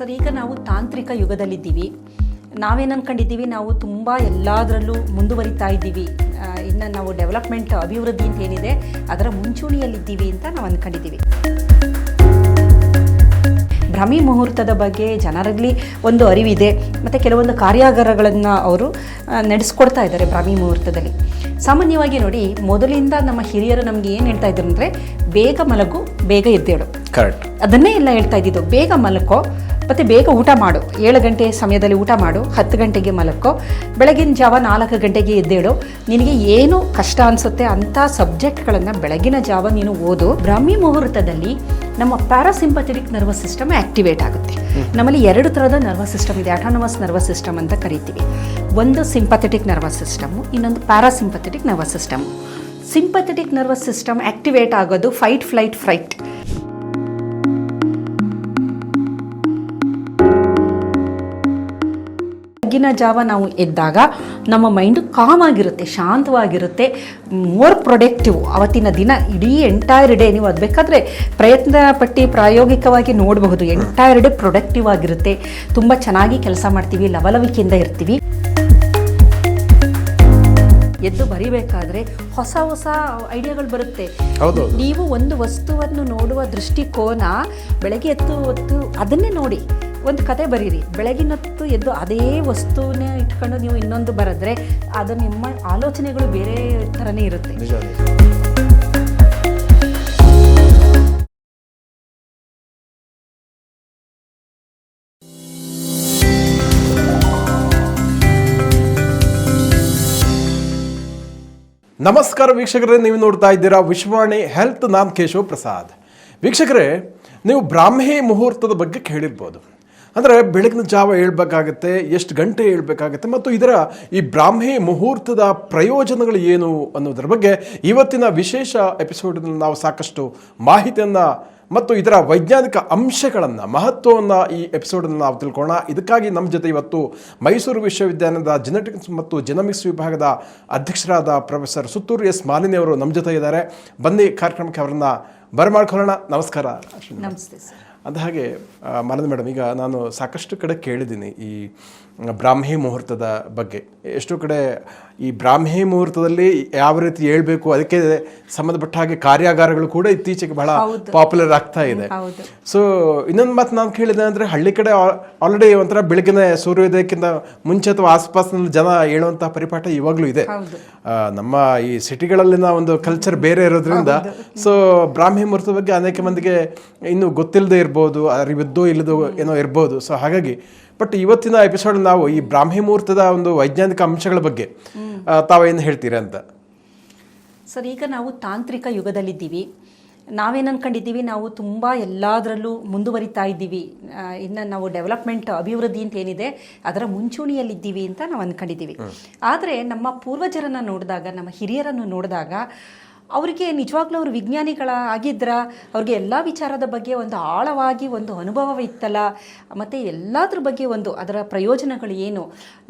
Sir ಈಗ ನಾವು ತಾಂತ್ರಿಕ ಯುಗದಲ್ಲಿದ್ದೀವಿ. ನಾವೇನು ಅನ್ಕೊಂಡಿದ್ದೀವಿ ನಾವು ತುಂಬ ಎಲ್ಲದರಲ್ಲೂ ಮುಂದುವರಿತಾ ಇದ್ದೀವಿ. ಇನ್ನು ನಾವು ಡೆವಲಪ್ಮೆಂಟ್ ಅಭಿವೃದ್ಧಿ ಅಂತ ಏನಿದೆ ಅದರ ಮುಂಚೂಣಿಯಲ್ಲಿದ್ದೀವಿ ಅಂತ ನಾವು ಅಂದ್ಕೊಂಡಿದ್ದೀವಿ ಭ್ರಮಿ ಮುಹೂರ್ತದ ಬಗ್ಗೆ ಜನರಲ್ಲಿ ಒಂದು ಅರಿವಿದೆ. ಮತ್ತು ಕೆಲವೊಂದು ಕಾರ್ಯಾಗಾರಗಳನ್ನು ಅವರು ನಡೆಸ್ಕೊಡ್ತಾ ಇದ್ದಾರೆ ಭ್ರಮಿ ಮುಹೂರ್ತದಲ್ಲಿ. ಸಾಮಾನ್ಯವಾಗಿ ನೋಡಿ ಮೊದಲಿಂದ ನಮ್ಮ ಹಿರಿಯರು ನಮಗೆ ಏನು ಹೇಳ್ತಾ ಇದ್ರು ಅಂದರೆ ಬೇಗ ಮಲಗು ಬೇಗ ಎದ್ದೇಳು. ಕರೆಕ್ಟ್ ಅದನ್ನೇ ಎಲ್ಲ ಹೇಳ್ತಾ ಇದ್ದಿದ್ದು. ಬೇಗ ಮಲಕೋ ಮತ್ತು ಬೇಗ ಊಟ ಮಾಡು. ಏಳು ಗಂಟೆ ಸಮಯದಲ್ಲಿ ಊಟ ಮಾಡು. ಹತ್ತು ಗಂಟೆಗೆ ಮಲಕ್ಕೋ ಬೆಳಗಿನ ಜಾವ ನಾಲ್ಕು ಗಂಟೆಗೆ ಎದ್ದೇಳು. ನಿನಗೆ ಏನು ಕಷ್ಟ ಅನಿಸುತ್ತೆ ಅಂಥ ಸಬ್ಜೆಕ್ಟ್ಗಳನ್ನು ಬೆಳಗಿನ ಜಾವ ನೀನು ಓದು. ಬ್ರಾಹ್ಮಿ ಮುಹೂರ್ತದಲ್ಲಿ ನಮ್ಮ ಪ್ಯಾರಾಸಿಂಪಥೆಟಿಕ್ ನರ್ವಸ್ ಸಿಸ್ಟಮ್ ಆಕ್ಟಿವೇಟ್ ಆಗುತ್ತೆ. ನಮ್ಮಲ್ಲಿ ಎರಡು ಥರದ ನರ್ವಸ್ ಸಿಸ್ಟಮ್ ಇದೆ. ಆಟೋನಮಸ್ ನರ್ವಸ್ ಸಿಸ್ಟಮ್ ಅಂತ ಕರಿತೀವಿ. ಒಂದು ಸಿಂಪಥೆಟಿಕ್ ನರ್ವಸ್ ಸಿಸ್ಟಮು ಇನ್ನೊಂದು parasympathetic nervous system sympathetic nervous system activate ಆಗೋದು ಫೈಟ್ ಫ್ಲೈಟ್ ಫ್ರೈಟ್ ಬೆಳಗಿನ ಜಾವ ನಾವು ಎದ್ದಾಗ ನಮ್ಮ ಮೈಂಡು ಕಾಮ್ ಆಗಿರುತ್ತೆ ಶಾಂತವಾಗಿರುತ್ತೆ. ಮೋರ್ ಪ್ರೊಡಕ್ಟಿವ್ ಅವತ್ತಿನ ದಿನ ಇಡೀ ಎಂಟೈರ್ ಡೇ ನೀವು ಅದು ಬೇಕಾದರೆ ಪ್ರಯತ್ನ ಪಟ್ಟಿ ಪ್ರಾಯೋಗಿಕವಾಗಿ ನೋಡಬಹುದು. ಎಂಟೈರ್ ಡೇ ಪ್ರೊಡಕ್ಟಿವ್ ಆಗಿರುತ್ತೆ. ತುಂಬ ಚೆನ್ನಾಗಿ ಕೆಲಸ ಮಾಡ್ತೀವಿ ಲವಲವಿಕೆಯಿಂದ ಇರ್ತೀವಿ. ಎದ್ದು ಬರಿಬೇಕಾದ್ರೆ ಹೊಸ ಹೊಸ ಐಡಿಯಾಗಳು ಬರುತ್ತೆ. ನೀವು ಒಂದು ವಸ್ತುವನ್ನು ನೋಡುವ ದೃಷ್ಟಿಕೋನ ಬೆಳಗ್ಗೆ ಎದ್ದು ಹೊತ್ತು ಅದನ್ನೇ ನೋಡಿ. ಒಂದು ಕತೆ ಬರೀರಿ. ಬೆಳಗಿನ ಹೊತ್ತು ಎದ್ದು ಅದೇ ವಸ್ತುವನ್ನೇ ಇಟ್ಕೊಂಡು ನೀವು ಇನ್ನೊಂದು ಬರೆದ್ರೆ ಅದು ನಿಮ್ಮ ಆಲೋಚನೆಗಳು ಬೇರೆ ಥರನೇ ಇರುತ್ತೆ. ನಮಸ್ಕಾರ ವೀಕ್ಷಕರೇ, ನೀವು ನೋಡ್ತಾ ಇದ್ದೀರಾ ವಿಶ್ವವಾಣಿ ಹೆಲ್ತ್. ನಾನ್ ಕೇಶವ ಪ್ರಸಾದ್ ವೀಕ್ಷಕರೇ, ನೀವು ಬ್ರಾಹ್ಮಿ ಮುಹೂರ್ತದ ಬಗ್ಗೆ ಕೇಳಿರ್ಬೋದು. ಅಂದರೆ ಬೆಳಗಿನ ಜಾವ ಹೇಳ್ಬೇಕಾಗತ್ತೆ, ಎಷ್ಟು ಗಂಟೆ ಹೇಳ್ಬೇಕಾಗತ್ತೆ ಮತ್ತು ಇದರ ಈ ಬ್ರಾಹ್ಮಿ ಮುಹೂರ್ತದ ಪ್ರಯೋಜನಗಳು ಏನು ಅನ್ನೋದರ ಬಗ್ಗೆ ಇವತ್ತಿನ ವಿಶೇಷ ಎಪಿಸೋಡ್ನಲ್ಲಿ ನಾವು ಸಾಕಷ್ಟು ಮಾಹಿತಿಯನ್ನು ಮತ್ತು ಇದರ ವೈಜ್ಞಾನಿಕ ಅಂಶಗಳನ್ನು, ಮಹತ್ವವನ್ನು ಈ ಎಪಿಸೋಡನ್ನು ನಾವು ತಿಳ್ಕೊಳ್ಳೋಣ. ಇದಕ್ಕಾಗಿ ನಮ್ಮ ಜೊತೆ ಇವತ್ತು ಮೈಸೂರು ವಿಶ್ವವಿದ್ಯಾಲಯದ ಜೆನೆಟಿಕ್ಸ್ ಮತ್ತು ಜೆನಮಿಕ್ಸ್ ವಿಭಾಗದ ಅಧ್ಯಕ್ಷರಾದ ಪ್ರೊಫೆಸರ್ ಸುತ್ತೂರು ಎಸ್ ಮಾಲಿನಿ ಅವರು ನಮ್ಮ ಜೊತೆ ಇದ್ದಾರೆ. ಬನ್ನಿ ಕಾರ್ಯಕ್ರಮಕ್ಕೆ ಅವರನ್ನು ಬರಮಾಡ್ಕೊಳ್ಳೋಣ. ನಮಸ್ಕಾರ. ನಮಸ್ತೆ ಸರ್. ಅಂದ ಹಾಗೆ ಮರದ ಮೇಡಮ್ ಈಗ ನಾನು ಸಾಕಷ್ಟು ಕಡೆ ಕೇಳಿದ್ದೀನಿ ಈ ಬ್ರಾಹ್ಮಿ ಮುಹೂರ್ತದ ಬಗ್ಗೆ. ಎಷ್ಟೋ ಕಡೆ ಈ ಬ್ರಾಹ್ಮಿ ಮುಹೂರ್ತದಲ್ಲಿ ಯಾವ ರೀತಿ ಹೇಳ್ಬೇಕು ಅದಕ್ಕೆ ಸಂಬಂಧಪಟ್ಟ ಹಾಗೆ ಕಾರ್ಯಾಗಾರಗಳು ಕೂಡ ಇತ್ತೀಚೆಗೆ ಬಹಳ ಪಾಪ್ಯುಲರ್ ಆಗ್ತಾ ಇದೆ. ಸೊ ಇನ್ನೊಂದು ಮಾತು ನಾನು ಕೇಳಿದೆ ಅಂದರೆ ಹಳ್ಳಿ ಕಡೆ ಆಲ್ರೆಡಿ ಒಂಥರ ಬೆಳಗಿನ ಸೂರ್ಯೋದಯಕ್ಕಿಂತ ಮುಂಚೆ ಅಥವಾ ಆಸ್ಪಾಸ್ನಲ್ಲಿ ಜನ ಹೇಳುವಂತಹ ಪರಿಪಾಠ ಇವಾಗಲೂ ಇದೆ. ನಮ್ಮ ಈ ಸಿಟಿಗಳಲ್ಲಿನ ಒಂದು ಕಲ್ಚರ್ ಬೇರೆ ಇರೋದ್ರಿಂದ ಸೊ ಬ್ರಾಹ್ಮಿ ಮುಹೂರ್ತದ ಬಗ್ಗೆ ಅನೇಕ ಮಂದಿಗೆ ಇನ್ನು ಗೊತ್ತಿಲ್ಲದೆ ಇರ್ಬೋದು ಅರಿವಿದ್ದೋ ಇಲ್ಲದೋ ಏನೋ ಇರ್ಬೋದು. ಸೊ ಹಾಗಾಗಿ ಬಟ್ ಇವತ್ತಿನ ಎಪಿಸೋಡ್ ನಾವು ಈ ಬ್ರಾಹ್ಮಿ ಮುಹೂರ್ತದ ಒಂದು ವೈಜ್ಞಾನಿಕ ಅಂಶಗಳ ಬಗ್ಗೆ ತಾವೇನು ಹೇಳ್ತೀರಾ ಅಂತ? ಸರ್ ಈಗ ನಾವು ತಾಂತ್ರಿಕ ಯುಗದಲ್ಲಿದ್ದೀವಿ. ನಾವೇನು ಅನ್ಕೊಂಡಿದ್ದೀವಿ? ನಾವು ತುಂಬ ಎಲ್ಲದರಲ್ಲೂ ಮುಂದುವರಿತಾ ಇದ್ದೀವಿ. ಇನ್ನು ನಾವು ಡೆವಲಪ್ಮೆಂಟ್ ಅಭಿವೃದ್ಧಿ ಅಂತ ಏನಿದೆ ಅದರ ಮುಂಚೂಣಿಯಲ್ಲಿದ್ದೀವಿ ಅಂತ ನಾವು ಅಂದ್ಕೊಂಡಿದ್ದೀವಿ ಆದರೆ ನಮ್ಮ ಪೂರ್ವಜರನ್ನು ನೋಡಿದಾಗ ನಮ್ಮ ಹಿರಿಯರನ್ನು ನೋಡಿದಾಗ ಅವರಿಗೆ ನಿಜವಾಗ್ಲೂ ಅವರು ವಿಜ್ಞಾನಿಗಳ ಆಗಿದ್ರ ಅವ್ರಿಗೆ ಎಲ್ಲ ವಿಚಾರದ ಬಗ್ಗೆ ಒಂದು ಆಳವಾಗಿ ಒಂದು ಅನುಭವವಿತ್ತಲ್ಲ ಮತ್ತು ಎಲ್ಲದ್ರ ಬಗ್ಗೆ ಒಂದು ಅದರ ಪ್ರಯೋಜನಗಳು ಏನು?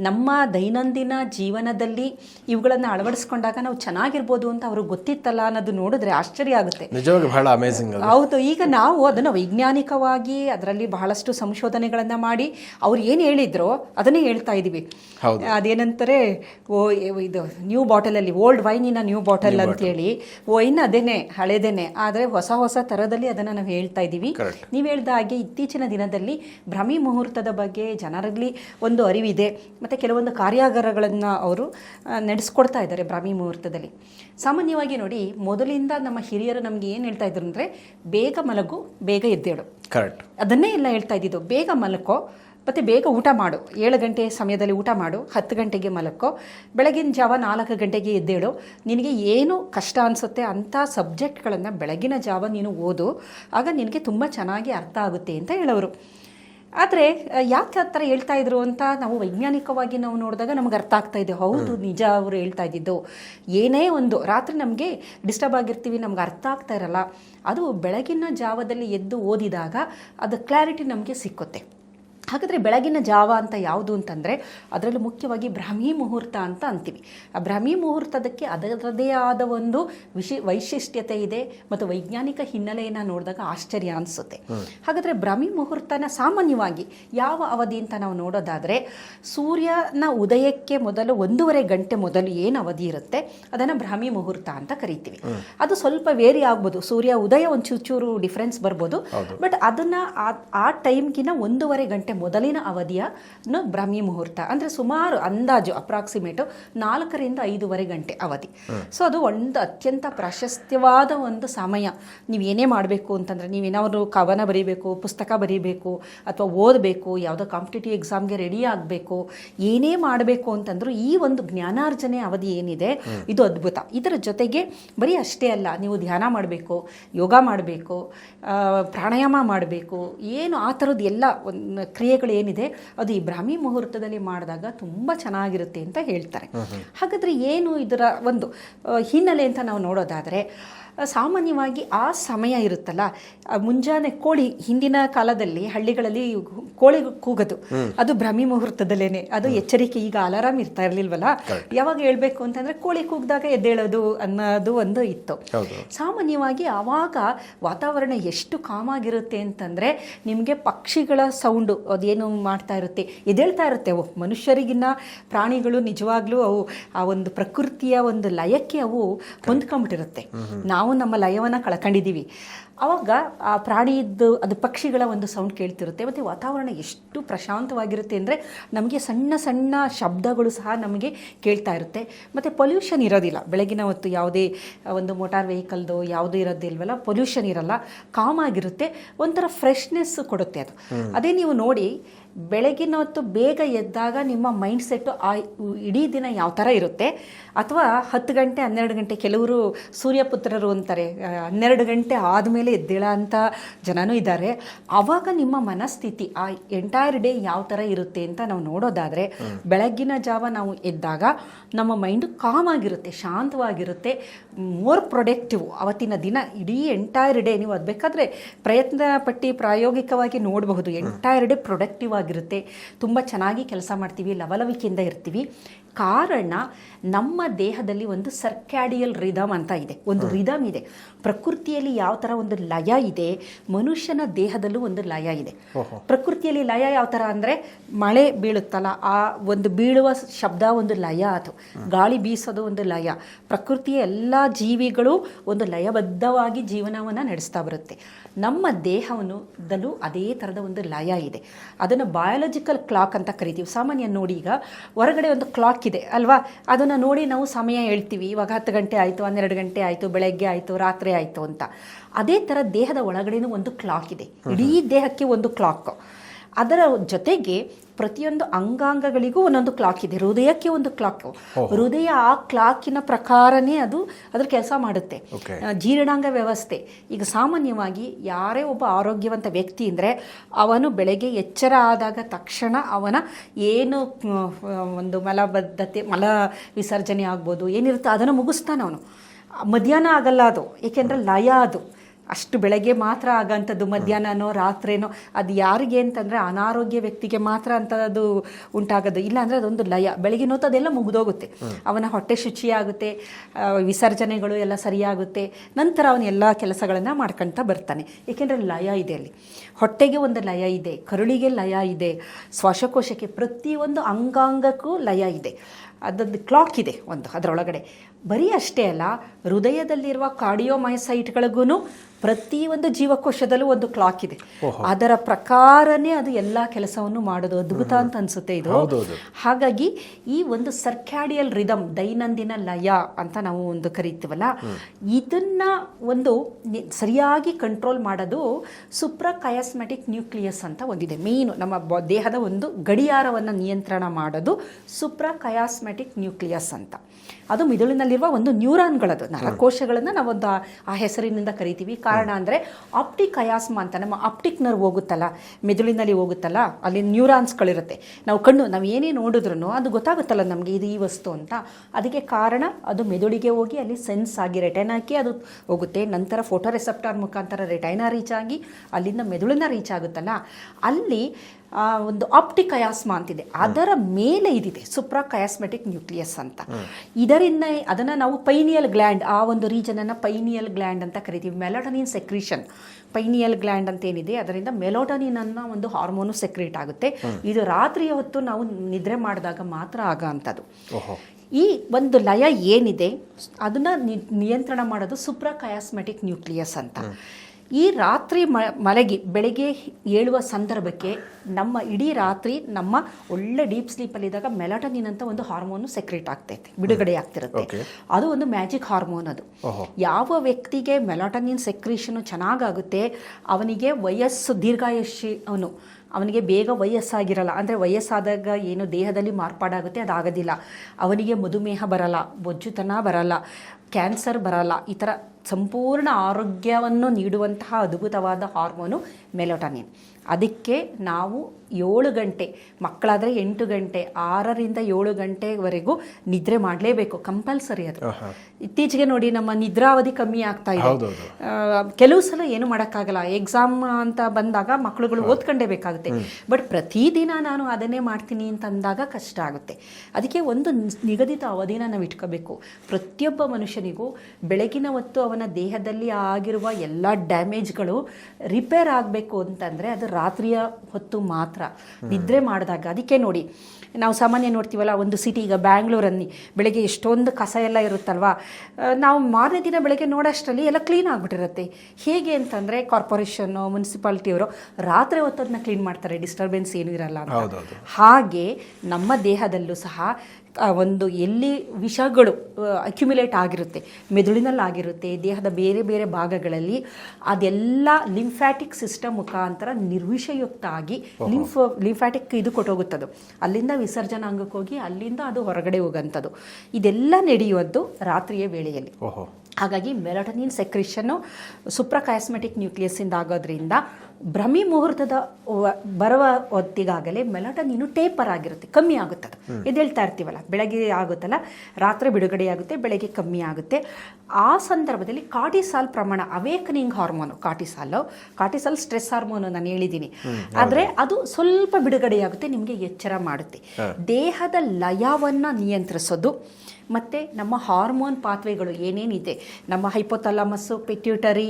ನಮ್ಮ ದೈನಂದಿನ ಜೀವನದಲ್ಲಿ ಇವುಗಳನ್ನು ಅಳವಡಿಸ್ಕೊಂಡಾಗ ನಾವು ಚೆನ್ನಾಗಿರ್ಬೋದು ಅಂತ ಅವ್ರಿಗೆ ಗೊತ್ತಿತ್ತಲ್ಲ ಅನ್ನೋದು ನೋಡಿದ್ರೆ ಆಶ್ಚರ್ಯ ಆಗುತ್ತೆ. ಬಹಳ ಅಮೇಝಿಂಗ್ ಹೌದು ಈಗ ನಾವು ಅದನ್ನು ವೈಜ್ಞಾನಿಕವಾಗಿ ಅದರಲ್ಲಿ ಬಹಳಷ್ಟು ಸಂಶೋಧನೆಗಳನ್ನು ಮಾಡಿ ಅವ್ರು ಏನು ಹೇಳಿದ್ರು ಅದನ್ನೇ ಹೇಳ್ತಾ ಇದ್ದೀವಿ. ಅದೇನಂತಾರೆ ಓ ಇದು ನ್ಯೂ ಬಾಟಲಲ್ಲಿ ಓಲ್ಡ್ ವೈನಿನ ನ್ಯೂ ಬಾಟಲ್ ಅಂತೇಳಿ. ವೈನ್ ಅದೇನೆ ಹಳೆದೇನೆ ಆದರೆ ಹೊಸ ಹೊಸ ಥರದಲ್ಲಿ ಅದನ್ನು ನಾವು ಹೇಳ್ತಾ ಇದ್ದೀವಿ. ನೀವು ಹೇಳ್ದ ಹಾಗೆ ಇತ್ತೀಚಿನ ದಿನದಲ್ಲಿ ಭ್ರಮಿ ಮುಹೂರ್ತದ ಬಗ್ಗೆ ಜನರಲ್ಲಿ ಒಂದು ಅರಿವಿದೆ. ಮತ್ತು ಕೆಲವೊಂದು ಕಾರ್ಯಾಗಾರಗಳನ್ನು ಅವರು ನಡೆಸ್ಕೊಡ್ತಾ ಇದ್ದಾರೆ ಭ್ರಮಿ ಮುಹೂರ್ತದಲ್ಲಿ. ಸಾಮಾನ್ಯವಾಗಿ ನೋಡಿ ಮೊದಲಿಂದ ನಮ್ಮ ಹಿರಿಯರು ನಮಗೆ ಏನು ಹೇಳ್ತಾ ಇದ್ರು ಅಂದರೆ ಬೇಗ ಮಲಗು ಬೇಗ ಎದ್ದೇಳು. ಕರೆಕ್ಟ್ ಅದನ್ನೇ ಎಲ್ಲ ಹೇಳ್ತಾ ಇದ್ದಿದ್ದು. ಬೇಗ ಮಲಕೋ ಮತ್ತು ಬೇಗ ಊಟ ಮಾಡು. ಏಳು ಗಂಟೆ ಸಮಯದಲ್ಲಿ ಊಟ ಮಾಡು. ಹತ್ತು ಗಂಟೆಗೆ ಮಲಕ್ಕೋ ಬೆಳಗಿನ ಜಾವ ನಾಲ್ಕು ಗಂಟೆಗೆ ಎದ್ದೇಳು. ನಿನಗೆ ಏನು ಕಷ್ಟ ಅನಿಸುತ್ತೆ ಅಂಥ ಸಬ್ಜೆಕ್ಟ್ಗಳನ್ನು ಬೆಳಗಿನ ಜಾವ ನೀನು ಓದು. ಆಗ ನಿನಗೆ ತುಂಬ ಚೆನ್ನಾಗಿ ಅರ್ಥ ಆಗುತ್ತೆ ಅಂತ ಹೇಳೋರು. ಆದರೆ ಯಾಕೆ ಆ ಥರ ಹೇಳ್ತಾ ಇದ್ರು ಅಂತ ನಾವು ವೈಜ್ಞಾನಿಕವಾಗಿ ನಾವು ನೋಡಿದಾಗ ನಮ್ಗೆ ಅರ್ಥ ಆಗ್ತಾ ಇದೆ. ಹೌದು ನಿಜ ಅವರು ಹೇಳ್ತಾ ಇದ್ದಿದ್ದು. ಏನೇ ಒಂದು ರಾತ್ರಿ ನಮಗೆ ಡಿಸ್ಟರ್ಬ್ ಆಗಿರ್ತೀವಿ ನಮ್ಗೆ ಅರ್ಥ ಆಗ್ತಾ ಇರಲ್ಲ. ಅದು ಬೆಳಗಿನ ಜಾವದಲ್ಲಿ ಎದ್ದು ಓದಿದಾಗ ಅದು ಕ್ಲಾರಿಟಿ ನಮಗೆ ಸಿಕ್ಕುತ್ತೆ. ಹಾಗಾದರೆ ಬೆಳಗಿನ ಜಾವ ಅಂತ ಯಾವುದು ಅಂತಂದರೆ ಅದರಲ್ಲೂ ಮುಖ್ಯವಾಗಿ ಬ್ರಾಹ್ಮಿ ಮುಹೂರ್ತ ಅಂತ ಅಂತೀವಿ. ಆ ಬ್ರಾಹ್ಮಿ ಮುಹೂರ್ತದಕ್ಕೆ ಅದರದೇ ಆದ ಒಂದು ವಿಶಿ ವೈಶಿಷ್ಟ್ಯತೆ ಇದೆ ಮತ್ತು ವೈಜ್ಞಾನಿಕ ಹಿನ್ನೆಲೆಯನ್ನು ನೋಡಿದಾಗ ಆಶ್ಚರ್ಯ ಅನಿಸುತ್ತೆ. ಹಾಗಾದರೆ ಬ್ರಾಹ್ಮಿ ಮುಹೂರ್ತನ ಸಾಮಾನ್ಯವಾಗಿ ಯಾವ ಅವಧಿ ಅಂತ ನಾವು ನೋಡೋದಾದರೆ ಸೂರ್ಯನ ಉದಯಕ್ಕೆ ಮೊದಲು ಒಂದೂವರೆ ಗಂಟೆ ಮೊದಲು ಏನು ಅವಧಿ ಇರುತ್ತೆ ಅದನ್ನು ಬ್ರಾಹ್ಮಿ ಮುಹೂರ್ತ ಅಂತ ಕರಿತೀವಿ. ಅದು ಸ್ವಲ್ಪ ವೇರಿ ಆಗ್ಬೋದು. ಸೂರ್ಯ ಉದಯ ಒಂದು ಚೂರು ಡಿಫ್ರೆನ್ಸ್ ಬರ್ಬೋದು. ಬಟ್ ಅದನ್ನ ಆ- ಆ ಟೈಮ್ಗಿನ ಒಂದೂವರೆ ಗಂಟೆ ಮೊದಲಿನ ಅವಧಿಯ ಬ್ರಾಹ್ಮಿ ಮುಹೂರ್ತ. ಅಂದರೆ ಸುಮಾರು ಅಂದಾಜು ಅಪ್ರಾಕ್ಸಿಮೇಟ್ ನಾಲ್ಕರಿಂದ ಐದೂವರೆ ಗಂಟೆ ಅವಧಿ. ಸೊ ಅದು ಒಂದು ಅತ್ಯಂತ ಪ್ರಾಶಸ್ತ್ಯವಾದ ಒಂದು ಸಮಯ. ನೀವು ಏನೇ ಮಾಡಬೇಕು ಅಂತಂದರೆ ನೀವೇನಾದ್ರು ಕವನ ಬರೀಬೇಕು ಪುಸ್ತಕ ಬರೀಬೇಕು ಅಥವಾ ಓದಬೇಕು ಯಾವುದೋ ಕಾಂಪಿಟೇಟಿವ್ ಎಕ್ಸಾಮ್ಗೆ ರೆಡಿ ಆಗಬೇಕು ಏನೇ ಮಾಡಬೇಕು ಅಂತಂದ್ರೂ ಈ ಒಂದು ಜ್ಞಾನಾರ್ಜನೆ ಅವಧಿ ಏನಿದೆ ಇದು ಅದ್ಭುತ. ಇದರ ಜೊತೆಗೆ ಬರೀ ಅಷ್ಟೇ ಅಲ್ಲ ನೀವು ಧ್ಯಾನ ಮಾಡಬೇಕು ಯೋಗ ಮಾಡಬೇಕು ಪ್ರಾಣಾಯಾಮ ಮಾಡಬೇಕು ಏನು ಆ ಥರದ್ದು ಎಲ್ಲ ಒಂದು ಕ್ರಿಯೆಗಳು ಏನಿದೆ ಅದು ಈ ಬ್ರಾಹ್ಮಿ ಮುಹೂರ್ತದಲ್ಲಿ ಮಾಡಿದಾಗ ತುಂಬ ಚೆನ್ನಾಗಿರುತ್ತೆ ಅಂತ ಹೇಳ್ತಾರೆ. ಹಾಗಾದರೆ ಏನು ಇದರ ಒಂದು ಹಿನ್ನೆಲೆ ಅಂತ ನಾವು ನೋಡೋದಾದರೆ ಸಾಮಾನ್ಯವಾಗಿ ಆ ಸಮಯ ಇರುತ್ತಲ್ಲ ಮುಂಜಾನೆ ಕೋಳಿ ಹಿಂದಿನ ಕಾಲದಲ್ಲಿ ಹಳ್ಳಿಗಳಲ್ಲಿ ಕೋಳಿ ಕೂಗೋದು. ಅದು ಭ್ರಮಿ ಮುಹೂರ್ತದಲ್ಲೇನೆ. ಅದು ಎಚ್ಚರಿಕೆ ಈಗ ಅಲಾರಾಮ್ ಇರ್ತಾ ಇರ್ಲಿಲ್ವಲ್ಲ? ಯಾವಾಗ ಹೇಳ್ಬೇಕು ಅಂತಂದ್ರೆ ಕೋಳಿ ಕೂಗಿದಾಗ ಎದ್ದೇಳೋದು ಅನ್ನೋದು ಒಂದು ಇತ್ತು. ಸಾಮಾನ್ಯವಾಗಿ ಆವಾಗ ವಾತಾವರಣ ಎಷ್ಟು ಕಾಮಾಗಿರುತ್ತೆ ಅಂತಂದ್ರೆ ನಿಮಗೆ ಪಕ್ಷಿಗಳ ಸೌಂಡು ಅದೇನು ಮಾಡ್ತಾ ಇರುತ್ತೆ? ಎದ್ದೇಳ್ತಾ ಇರುತ್ತೆ. ಅವು ಮನುಷ್ಯರಿಗಿನ್ನ ಪ್ರಾಣಿಗಳು ನಿಜವಾಗ್ಲೂ ಅವು ಆ ಒಂದು ಪ್ರಕೃತಿಯ ಒಂದು ಲಯಕ್ಕೆ ಅವು ಹೊಂದ್ಕೊಂಬಿಟ್ಟಿರುತ್ತೆ ನಾವು ನಮ್ಮ ಲಯವನ್ನು ಕಳ್ಕೊಂಡಿದ್ದೀವಿ. ಆವಾಗ ಆ ಪ್ರಾಣಿಯದ್ದು ಅದು ಪಕ್ಷಿಗಳ ಒಂದು ಸೌಂಡ್ ಕೇಳ್ತಿರುತ್ತೆ. ಮತ್ತು ವಾತಾವರಣ ಎಷ್ಟು ಪ್ರಶಾಂತವಾಗಿರುತ್ತೆ ಅಂದರೆ ನಮಗೆ ಸಣ್ಣ ಸಣ್ಣ ಶಬ್ದಗಳು ಸಹ ನಮಗೆ ಕೇಳ್ತಾ ಇರುತ್ತೆ. ಮತ್ತು ಪೊಲ್ಯೂಷನ್ ಇರೋದಿಲ್ಲ. ಬೆಳಗಿನ ಹೊತ್ತು ಯಾವುದೇ ಒಂದು ಮೋಟಾರ್ ವೆಹಿಕಲ್ದು ಯಾವುದೂ ಇರೋದಿಲ್ವಲ್ಲ ಪೊಲ್ಯೂಷನ್ ಇರಲ್ಲ. ಕಾಮ್ ಆಗಿರುತ್ತೆ. ಒಂಥರ ಫ್ರೆಶ್ನೆಸ್ ಕೊಡುತ್ತೆ ಅದು. ಅದೇ ನೀವು ನೋಡಿ ಬೆಳಗಿನ ಹೊತ್ತು ಬೇಗ ಎದ್ದಾಗ ನಿಮ್ಮ ಮೈಂಡ್ ಸೆಟ್ಟು ಆ ಇಡೀ ದಿನ ಯಾವ ಥರ ಇರುತ್ತೆ? ಅಥವಾ ಹತ್ತು ಗಂಟೆ, ಹನ್ನೆರಡು ಗಂಟೆ, ಕೆಲವರು ಸೂರ್ಯಪುತ್ರರು ಅಂತಾರೆ ಹನ್ನೆರಡು ಗಂಟೆ ಆದಮೇಲೆ ಎದ್ದೇಳ ಅಂತ ಜನನೂ ಇದ್ದಾರೆ. ಆವಾಗ ನಿಮ್ಮ ಮನಸ್ಥಿತಿ ಆ ಎಂಟೈರ್ ಡೇ ಯಾವ ಥರ ಇರುತ್ತೆ ಅಂತ ನಾವು ನೋಡೋದಾದರೆ, ಬೆಳಗ್ಗಿನ ಜಾವ ನಾವು ಎದ್ದಾಗ ನಮ್ಮ ಮೈಂಡು ಕಾಮ್ ಆಗಿರುತ್ತೆ, ಶಾಂತವಾಗಿರುತ್ತೆ, ಮೋರ್ ಪ್ರೊಡಕ್ಟಿವ್. ಅವತ್ತಿನ ದಿನ ಇಡೀ ಎಂಟೈರ್ ಡೇ ನೀವು ಅದು ಬೇಕಾದರೆ ಪ್ರಯತ್ನ ಪಟ್ಟಿ ಪ್ರಾಯೋಗಿಕವಾಗಿ ನೋಡಬಹುದು. ಎಂಟೈರ್ ಡೇ ಪ್ರೊಡಕ್ಟಿವ್ ಆಗಿರುತ್ತೆ. ತುಂಬ ಚೆನ್ನಾಗಿ ಕೆಲಸ ಮಾಡ್ತೀವಿ ಲವಲವಿಕೆಯಿಂದ ಇರ್ತೀವಿ. ಕಾರಣ ನಮ್ಮ ದೇಹದಲ್ಲಿ ಒಂದು ಸರ್ಕ್ಯಾಡಿಯಲ್ ರಿದಮ್ ಅಂತ ಇದೆ. ಒಂದು ರಿದಮ್ ಇದೆ. ಪ್ರಕೃತಿಯಲ್ಲಿ ಯಾವ ಥರ ಒಂದು ಲಯ ಇದೆ ಮನುಷ್ಯನ ದೇಹದಲ್ಲೂ ಒಂದು ಲಯ ಇದೆ. ಪ್ರಕೃತಿಯಲ್ಲಿ ಲಯ ಯಾವ ಥರ ಅಂದರೆ ಮಳೆ ಬೀಳುತ್ತಲ್ಲ ಆ ಒಂದು ಬೀಳುವ ಶಬ್ದ ಒಂದು ಲಯ ಅದು ಗಾಳಿ ಬೀಸೋದು ಒಂದು ಲಯ. ಪ್ರಕೃತಿಯ ಎಲ್ಲ ಜೀವಿಗಳು ಒಂದು ಲಯಬದ್ಧವಾಗಿ ಜೀವನವನ್ನು ನಡೆಸ್ತಾ ಬರುತ್ತೆ. ನಮ್ಮ ದೇಹವನ್ನು ದಲ್ಲೂ ಅದೇ ಥರದ ಒಂದು ಲಯ ಇದೆ. ಅದನ್ನು ಬಯಾಲಜಿಕಲ್ ಕ್ಲಾಕ್ ಅಂತ ಕರಿತೀವಿ. ಸಾಮಾನ್ಯ ನೋಡಿ ಈಗ ಹೊರಗಡೆ ಒಂದು ಕ್ಲಾಕ್ ಇದೆ, ಅಲ್ವಾ? ಅದನ್ನು ನೋಡಿ ನಾವು ಸಮಯ ಹೇಳ್ತೀವಿ. ಇವಾಗ ಹತ್ತು ಗಂಟೆ ಆಯಿತು, ಹನ್ನೆರಡು ಗಂಟೆ ಆಯಿತು, ಬೆಳಗ್ಗೆ ಆಯಿತು, ರಾತ್ರಿ ಆಯಿತು ಅಂತ. ಅದೇ ಥರ ದೇಹದ ಒಳಗಡೆನೂ ಒಂದು ಕ್ಲಾಕ್ ಇದೆ. ಇಡೀ ದೇಹಕ್ಕೆ ಒಂದು ಕ್ಲಾಕ್ ಅದರ ಜೊತೆಗೆ ಪ್ರತಿಯೊಂದು ಅಂಗಾಂಗಗಳಿಗೂ ಒಂದೊಂದು ಕ್ಲಾಕ್ ಇದೆ. ಹೃದಯಕ್ಕೆ ಒಂದು ಕ್ಲಾಕ್ ಹೃದಯ ಆ ಕ್ಲಾಕಿನ ಪ್ರಕಾರನೇ ಅದು ಅದ್ರ ಕೆಲಸ ಮಾಡುತ್ತೆ. ಜೀರ್ಣಾಂಗ ವ್ಯವಸ್ಥೆ. ಈಗ ಸಾಮಾನ್ಯವಾಗಿ ಯಾರೇ ಒಬ್ಬ ಆರೋಗ್ಯವಂತ ವ್ಯಕ್ತಿ ಅಂದರೆ ಅವನು ಬೆಳಗ್ಗೆ ಎಚ್ಚರ ಆದಾಗ ತಕ್ಷಣ ಅವನ ಏನು ಒಂದು ಮಲಬದ್ಧತೆ ಮಲ ವಿಸರ್ಜನೆ ಆಗ್ಬೋದು ಏನಿರುತ್ತೋ ಅದನ್ನು ಮುಗಿಸ್ತಾನೆ ಅವನು. ಮಧ್ಯಾಹ್ನ ಆಗಲ್ಲ ಅದು. ಏಕೆಂದರೆ ಲಯ ಅದು. ಅಷ್ಟು ಬೆಳಗ್ಗೆ ಮಾತ್ರ ಆಗೋಂಥದ್ದು ಮಧ್ಯಾಹ್ನನೋ, ರಾತ್ರಿನೋ, ಅದು ಯಾರಿಗೆ ಅಂತಂದರೆ ಅನಾರೋಗ್ಯ ವ್ಯಕ್ತಿಗೆ ಮಾತ್ರ ಅಂಥದ್ದು ಉಂಟಾಗೋದು. ಇಲ್ಲ ಅಂದರೆ ಅದೊಂದು ಲಯ. ಬೆಳಗಿನ ಹೊತ್ತು ಅದೆಲ್ಲ ಮುಗಿದೋಗುತ್ತೆ. ಅವನ ಹೊಟ್ಟೆ ಶುಚಿಯಾಗುತ್ತೆ ವಿಸರ್ಜನೆಗಳು ಎಲ್ಲ ಸರಿಯಾಗುತ್ತೆ. ನಂತರ ಅವನ ಎಲ್ಲ ಕೆಲಸಗಳನ್ನು ಮಾಡ್ಕೊಳ್ತಾ ಬರ್ತಾನೆ. ಏಕೆಂದರೆ ಲಯ ಇದೆ ಅಲ್ಲಿ. ಹೊಟ್ಟೆಗೆ ಒಂದು ಲಯ ಇದೆ, ಕರುಳಿಗೆ ಲಯ ಇದೆ, ಶ್ವಾಸಕೋಶಕ್ಕೆ ಪ್ರತಿಯೊಂದು ಅಂಗಾಂಗಕ್ಕೂ ಲಯ ಇದೆ. ಅದೊಂದು ಕ್ಲಾಕ್ ಇದೆ ಒಂದು ಅದರೊಳಗಡೆ. ಬರೀ ಅಷ್ಟೇ ಅಲ್ಲ, ಹೃದಯದಲ್ಲಿರುವ ಕಾರ್ಡಿಯೋಮೈಸೈಟ್ಗಳಿಗೂ ಪ್ರತಿಯೊಂದು ಜೀವಕೋಶದಲ್ಲೂ ಒಂದು ಕ್ಲಾಕ್ ಇದೆ. ಅದರ ಪ್ರಕಾರನೇ ಅದು ಎಲ್ಲ ಕೆಲಸವನ್ನು ಮಾಡೋದು ಅದ್ಭುತ ಅಂತ ಅನ್ಸುತ್ತೆ ಇದು. ಹಾಗಾಗಿ ಈ ಒಂದು ಸರ್ಕ್ಯಾಡಿಯಲ್ ರಿದಮ್ ದೈನಂದಿನ ಲಯ ಅಂತ ನಾವು ಒಂದು ಕರಿತೀವಲ್ಲ ಇದನ್ನ ಒಂದು ಸರಿಯಾಗಿ ಕಂಟ್ರೋಲ್ ಮಾಡೋದು ಸುಪ್ರಕಯಾಸ್ಮೆಟಿಕ್ ನ್ಯೂಕ್ಲಿಯಸ್ ಅಂತ ಒಂದಿದೆ. ಮೇಯ್ನು ನಮ್ಮ ದೇಹದ ಒಂದು ಗಡಿಯಾರವನ್ನು ನಿಯಂತ್ರಣ ಮಾಡೋದು ಸುಪ್ರಕಯಾಸ್ಮೆಟಿಕ್ ನ್ಯೂಕ್ಲಿಯಸ್ ಅಂತ. ಅದು ಮಿದುಳಿನಲ್ಲಿರುವ ಒಂದು ನ್ಯೂರಾನ್ಗಳದು ನರಕೋಶಗಳನ್ನು ನಾವೊಂದು ಆ- ಆ ಹೆಸರಿನಿಂದ ಕರಿತೀವಿ. ಕಾರಣ ಅಂದರೆ ಆಪ್ಟಿಕ್ ಅಯಾಸ್ಮ ಅಂತ ನಮ್ಮ ಆಪ್ಟಿಕ್ ನರ್ವ್ ಹೋಗುತ್ತಲ್ಲ, ಮೆದುಳಿನಲ್ಲಿ ಹೋಗುತ್ತಲ್ಲ, ಅಲ್ಲಿ ನ್ಯೂರಾನ್ಸ್ಗಳಿರುತ್ತೆ ನಾವು ಕಣ್ಣು, ನಾವು ಏನೇ ನೋಡಿದ್ರು ಅದು ಗೊತ್ತಾಗುತ್ತಲ್ಲ ನಮಗೆ ಇದು ಈ ವಸ್ತು ಅಂತ. ಅದಕ್ಕೆ ಕಾರಣ, ಅದು ಮೆದುಳಿಗೆ ಹೋಗಿ ಅಲ್ಲಿ ಸೆನ್ಸ್ ಆಗಿ ರೆಟೈನಾಕ್ಕೆ ಅದು ಹೋಗುತ್ತೆ. ನಂತರ ಫೋಟೋ ರೆಸೆಪ್ಟಾರ್ ಮುಖಾಂತರ ರಿಟೈನ ರೀಚ್ ಆಗಿ, ಅಲ್ಲಿಂದ ಮೆದುಳಿನ ರೀಚ್ ಆಗುತ್ತಲ್ಲ. ಅಲ್ಲಿ ಒಂದು ಆಪ್ಟಿಕ್ ಕಯಾಸ್ಮಾ ಅಂತಿದೆ. ಅದರ ಮೇಲೆ ಇದಿದೆ. ಸುಪ್ರಾ ಕಯಾಸ್ಮೆಟಿಕ್ ನ್ಯೂಕ್ಲಿಯಸ್ ಅಂತ. ಇದರಿಂದ ಅದನ್ನು ನಾವು ಪೈನಿಯಲ್ ಗ್ಲ್ಯಾಂಡ್ ಆ ಒಂದು ರೀಜನನ್ನು ಪೈನಿಯಲ್ ಗ್ಲ್ಯಾಂಡ್ ಅಂತ ಕರಿತೀವಿ. ಮೆಲೋಟನಿನ್ ಸೆಕ್ರೀಷನ್ ಪೈನಿಯಲ್ ಗ್ಲ್ಯಾಂಡ್ ಅಂತ ಏನಿದೆ ಅದರಿಂದ ಮೆಲೋಟನಿನ್ ಅನ್ನೋ ಒಂದು ಹಾರ್ಮೋನು ಸೆಕ್ರೇಟ್ ಆಗುತ್ತೆ. ಇದು ರಾತ್ರಿಯ ಹೊತ್ತು ನಾವು ನಿದ್ರೆ ಮಾಡಿದಾಗ ಮಾತ್ರ ಆಗ ಅಂಥದ್ದು ಈ ಒಂದು ಲಯ ಏನಿದೆ ಅದನ್ನ ನಿಯಂತ್ರಣ ಮಾಡೋದು ಸುಪ್ರಾ ಕಯಾಸ್ಮೆಟಿಕ್ ನ್ಯೂಕ್ಲಿಯಸ್ ಅಂತ. ಈ ರಾತ್ರಿ ಮ ಮಲಗಿ ಬೆಳಗ್ಗೆ ಏಳುವ ಸಂದರ್ಭಕ್ಕೆ ನಮ್ಮ ಇಡೀ ರಾತ್ರಿ ನಮ್ಮ ಒಳ್ಳೆ ಡೀಪ್ ಸ್ಲೀಪಲ್ಲಿದ್ದಾಗ ಮೆಲಟನಿನ್ ಅಂತ ಒಂದು ಹಾರ್ಮೋನು ಸೆಕ್ರೇಟ್ ಆಗ್ತೈತೆ ಬಿಡುಗಡೆ ಆಗ್ತಿರುತ್ತೆ. ಅದು ಒಂದು ಮ್ಯಾಜಿಕ್ ಹಾರ್ಮೋನ್ ಅದು. ಯಾವ ವ್ಯಕ್ತಿಗೆ ಮೆಲಟನಿನ್ ಸೆಕ್ರೇಷನು ಚೆನ್ನಾಗುತ್ತೆ ಅವನಿಗೆ ವಯಸ್ಸು ದೀರ್ಘಾಯುಷಿ ಅವನು ಅವನಿಗೆ ಬೇಗ ವಯಸ್ಸಾಗಿರಲ್ಲ ಅಂದರೆ ವಯಸ್ಸಾದಾಗ ಏನು ದೇಹದಲ್ಲಿ ಮಾರ್ಪಾಡಾಗುತ್ತೆ ಅದಾಗೋದಿಲ್ಲ. ಅವನಿಗೆ ಮಧುಮೇಹ ಬರಲ್ಲ ಬೊಜ್ಜುತನ ಬರಲ್ಲ ಕ್ಯಾನ್ಸರ್ ಬರಲ್ಲ ಈ ಥರ ಸಂಪೂರ್ಣ ಆರೋಗ್ಯವನ್ನು ನೀಡುವಂತಹ ಅದ್ಭುತವಾದ ಹಾರ್ಮೋನು ಮೆಲೋಟನಿನ್. ಅದಕ್ಕೆ ನಾವು ಏಳು ಗಂಟೆ ಮಕ್ಕಳಾದರೆ ಎಂಟು ಗಂಟೆ ಆರರಿಂದ ಏಳು ಗಂಟೆವರೆಗೂ ನಿದ್ರೆ ಮಾಡಲೇಬೇಕು ಕಂಪಲ್ಸರಿ ಅದು. ಇತ್ತೀಚೆಗೆ ನೋಡಿ ನಮ್ಮ ನಿದ್ರಾವಧಿ ಕಮ್ಮಿ ಆಗ್ತಾ ಇದೆ. ಕೆಲವು ಸಲ ಏನು ಮಾಡೋಕ್ಕಾಗಲ್ಲ. ಎಕ್ಸಾಮ್ ಅಂತ ಬಂದಾಗ ಮಕ್ಕಳುಗಳು ಓದ್ಕೊಂಡೇ ಬೇಕಾಗುತ್ತೆ. ಬಟ್ ಪ್ರತಿದಿನ ನಾನು ಅದನ್ನೇ ಮಾಡ್ತೀನಿ ಅಂತ ಅಂದಾಗ ಕಷ್ಟ ಆಗುತ್ತೆ. ಅದಕ್ಕೆ ಒಂದು ನಿಗದಿತ ಅವಧಿನ ನಾವು ಇಟ್ಕೋಬೇಕು ಪ್ರತಿಯೊಬ್ಬ ಮನುಷ್ಯನಿಗೂ ಬೆಳಗಿನ ಹೊತ್ತು ಅವನ ದೇಹದಲ್ಲಿ ಆಗಿರುವ ಎಲ್ಲ ಡ್ಯಾಮೇಜ್ಗಳು ರಿಪೇರ್ ಆಗಬೇಕು ಅಂತಂದರೆ ಅದು ರಾತ್ರಿಯ ಹೊತ್ತು ಮಾತ್ರ. ನಿದ್ರೆ ಮಾಡಿದಾಗ ಅದಕ್ಕೆ ನೋಡಿ ನಾವು ಸಾಮಾನ್ಯ ನೋಡ್ತೀವಲ್ಲ ಒಂದು ಸಿಟಿ ಈಗ ಬ್ಯಾಂಗ್ಳೂರಲ್ಲಿ ಬೆಳಗ್ಗೆ ಎಷ್ಟೊಂದು ಕಸ ಎಲ್ಲ ಇರುತ್ತಲ್ವಾ? ನಾವು ಮಾರನೇ ದಿನ ಬೆಳಗ್ಗೆ ನೋಡೋಷ್ಟರಲ್ಲಿ ಎಲ್ಲ ಕ್ಲೀನ್ ಆಗಿಬಿಟ್ಟಿರುತ್ತೆ. ಹೇಗೆ ಅಂತಂದರೆ ಕಾರ್ಪೊರೇಷನ್ನು ಮುನ್ಸಿಪಾಲ್ಟಿಯವರು ರಾತ್ರಿ ಹೊತ್ತದನ್ನ ಕ್ಲೀನ್ ಮಾಡ್ತಾರೆ ಡಿಸ್ಟರ್ಬೆನ್ಸ್ ಏನೂ ಇರಲ್ಲ ಅಂತ. ಹಾಗೆ ನಮ್ಮ ದೇಹದಲ್ಲೂ ಸಹ ಆ, ಒಂದು ಎಲ್ಲಿ ವಿಷಗಳು ಅಕ್ಯುಮುಲೇಟ್ ಆಗಿರುತ್ತೆ ಮೆದುಳಿನಲ್ಲಿ ಆಗಿರುತ್ತೆ ದೇಹದ ಬೇರೆ ಬೇರೆ ಭಾಗಗಳಲ್ಲಿ ಅದೆಲ್ಲ ಲಿಂಫ್ಯಾಟಿಕ್ ಸಿಸ್ಟಮ್ ಮುಖಾಂತರ ನಿರ್ವಿಷಯುಕ್ತ ಆಗಿ ಲಿಂಫ್ ಲಿಂಫ್ಯಾಟಿಕ್ ಇದು ಕೊಟ್ಟೋಗುತ್ತದು. ಅಲ್ಲಿಂದ ವಿಸರ್ಜನಾಂಗಕ್ಕೆ ಹೋಗಿ ಅಲ್ಲಿಂದ ಅದು ಹೊರಗಡೆ ಹೋಗಂಥದ್ದು. ಇದೆಲ್ಲ ನಡೆಯುವುದು ರಾತ್ರಿಯ ವೇಳೆಯಲ್ಲಿ. ಓಹೋ. ಹಾಗಾಗಿ ಮೆಲಟನಿನ್ ಸೆಕ್ರಿಷನ್ನು ಸುಪ್ರಕಾಸ್ಮೆಟಿಕ್ ನ್ಯೂಕ್ಲಿಯಸ್ಸಿಂದ ಆಗೋದ್ರಿಂದ ಭ್ರಮಿ ಮುಹೂರ್ತದ ಬರುವ ಹೊತ್ತಿಗಾಗಲೇ ಮೆಲಟನಿನು ಟೇಪರ್ ಆಗಿರುತ್ತೆ ಕಮ್ಮಿ ಆಗುತ್ತೆ ಅದು ಹೇಳ್ತಾ ಇರ್ತೀವಲ್ಲ ಬೆಳಗ್ಗೆ ಆಗುತ್ತಲ್ಲ ರಾತ್ರಿ ಬಿಡುಗಡೆಯಾಗುತ್ತೆ ಬೆಳಗ್ಗೆ ಕಮ್ಮಿ ಆಗುತ್ತೆ. ಆ ಸಂದರ್ಭದಲ್ಲಿ ಕಾಟಿಸಾಲ್ ಪ್ರಮಾಣ awakening hormone cortisol cortisol stress hormone ನಾನು ಹೇಳಿದ್ದೀನಿ. ಆದರೆ ಅದು ಸ್ವಲ್ಪ ಬಿಡುಗಡೆಯಾಗುತ್ತೆ ನಿಮಗೆ ಎಚ್ಚರ ಮಾಡುತ್ತೆ. ದೇಹದ ಲಯವನ್ನು ನಿಯಂತ್ರಿಸೋದು ಮತ್ತು ನಮ್ಮ ಹಾರ್ಮೋನ್ ಪಾತ್ವೆಗಳು ಏನೇನಿದೆ? ನಮ್ಮ ಹೈಪೋಥಲಾಮಸ್ಸು ಪಿಟ್ಯೂಟರಿ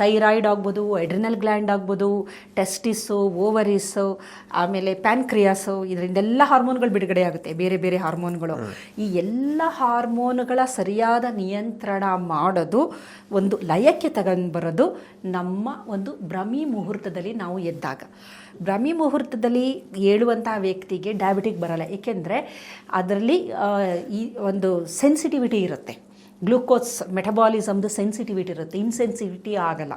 ಥೈರಾಯ್ಡ್ ಆಗ್ಬೋದು ಎಡ್ರಿನಲ್ ಗ್ಲ್ಯಾಂಡ್ ಆಗ್ಬೋದು ಟೆಸ್ಟಿಸು ಓವರಿಸು ಆಮೇಲೆ ಪ್ಯಾನ್ಕ್ರಿಯಾಸು ಇದರಿಂದೆಲ್ಲ ಹಾರ್ಮೋನ್ಗಳು ಬಿಡುಗಡೆ ಆಗುತ್ತೆ ಬೇರೆ ಬೇರೆ ಹಾರ್ಮೋನ್ಗಳು ಈ ಎಲ್ಲ ಹಾರ್ಮೋನ್ಗಳ ಸರಿಯಾದ ನಿಯಂತ್ರಣ ಮಾಡೋದು ಒಂದು ಲಯಕ್ಕೆ ತಗೊಂಡು ಬರೋದು ನಮ್ಮ ಒಂದು ಭ್ರಮಿ ಮುಹೂರ್ತದಲ್ಲಿ ನಾವು ಎದ್ದಾಗ. ಭ್ರಮಿ ಮುಹೂರ್ತದಲ್ಲಿ ಏಳುವಂತಹ ವ್ಯಕ್ತಿಗೆ ಡಯಾಬಿಟಿಕ್ ಬರಲ್ಲ. ಏಕೆಂದರೆ ಅದರಲ್ಲಿ ಈ ಒಂದು ಸೆನ್ಸಿಟಿವಿಟಿ ಇರುತ್ತೆ. ಗ್ಲೂಕೋಸ್ ಮೆಟಬಾಲಿಸಮ್ದು ಸೆನ್ಸಿಟಿವಿಟಿ ಇರುತ್ತೆ. ಇನ್ಸೆನ್ಸಿಟಿವಿಟಿ ಆಗಲ್ಲ.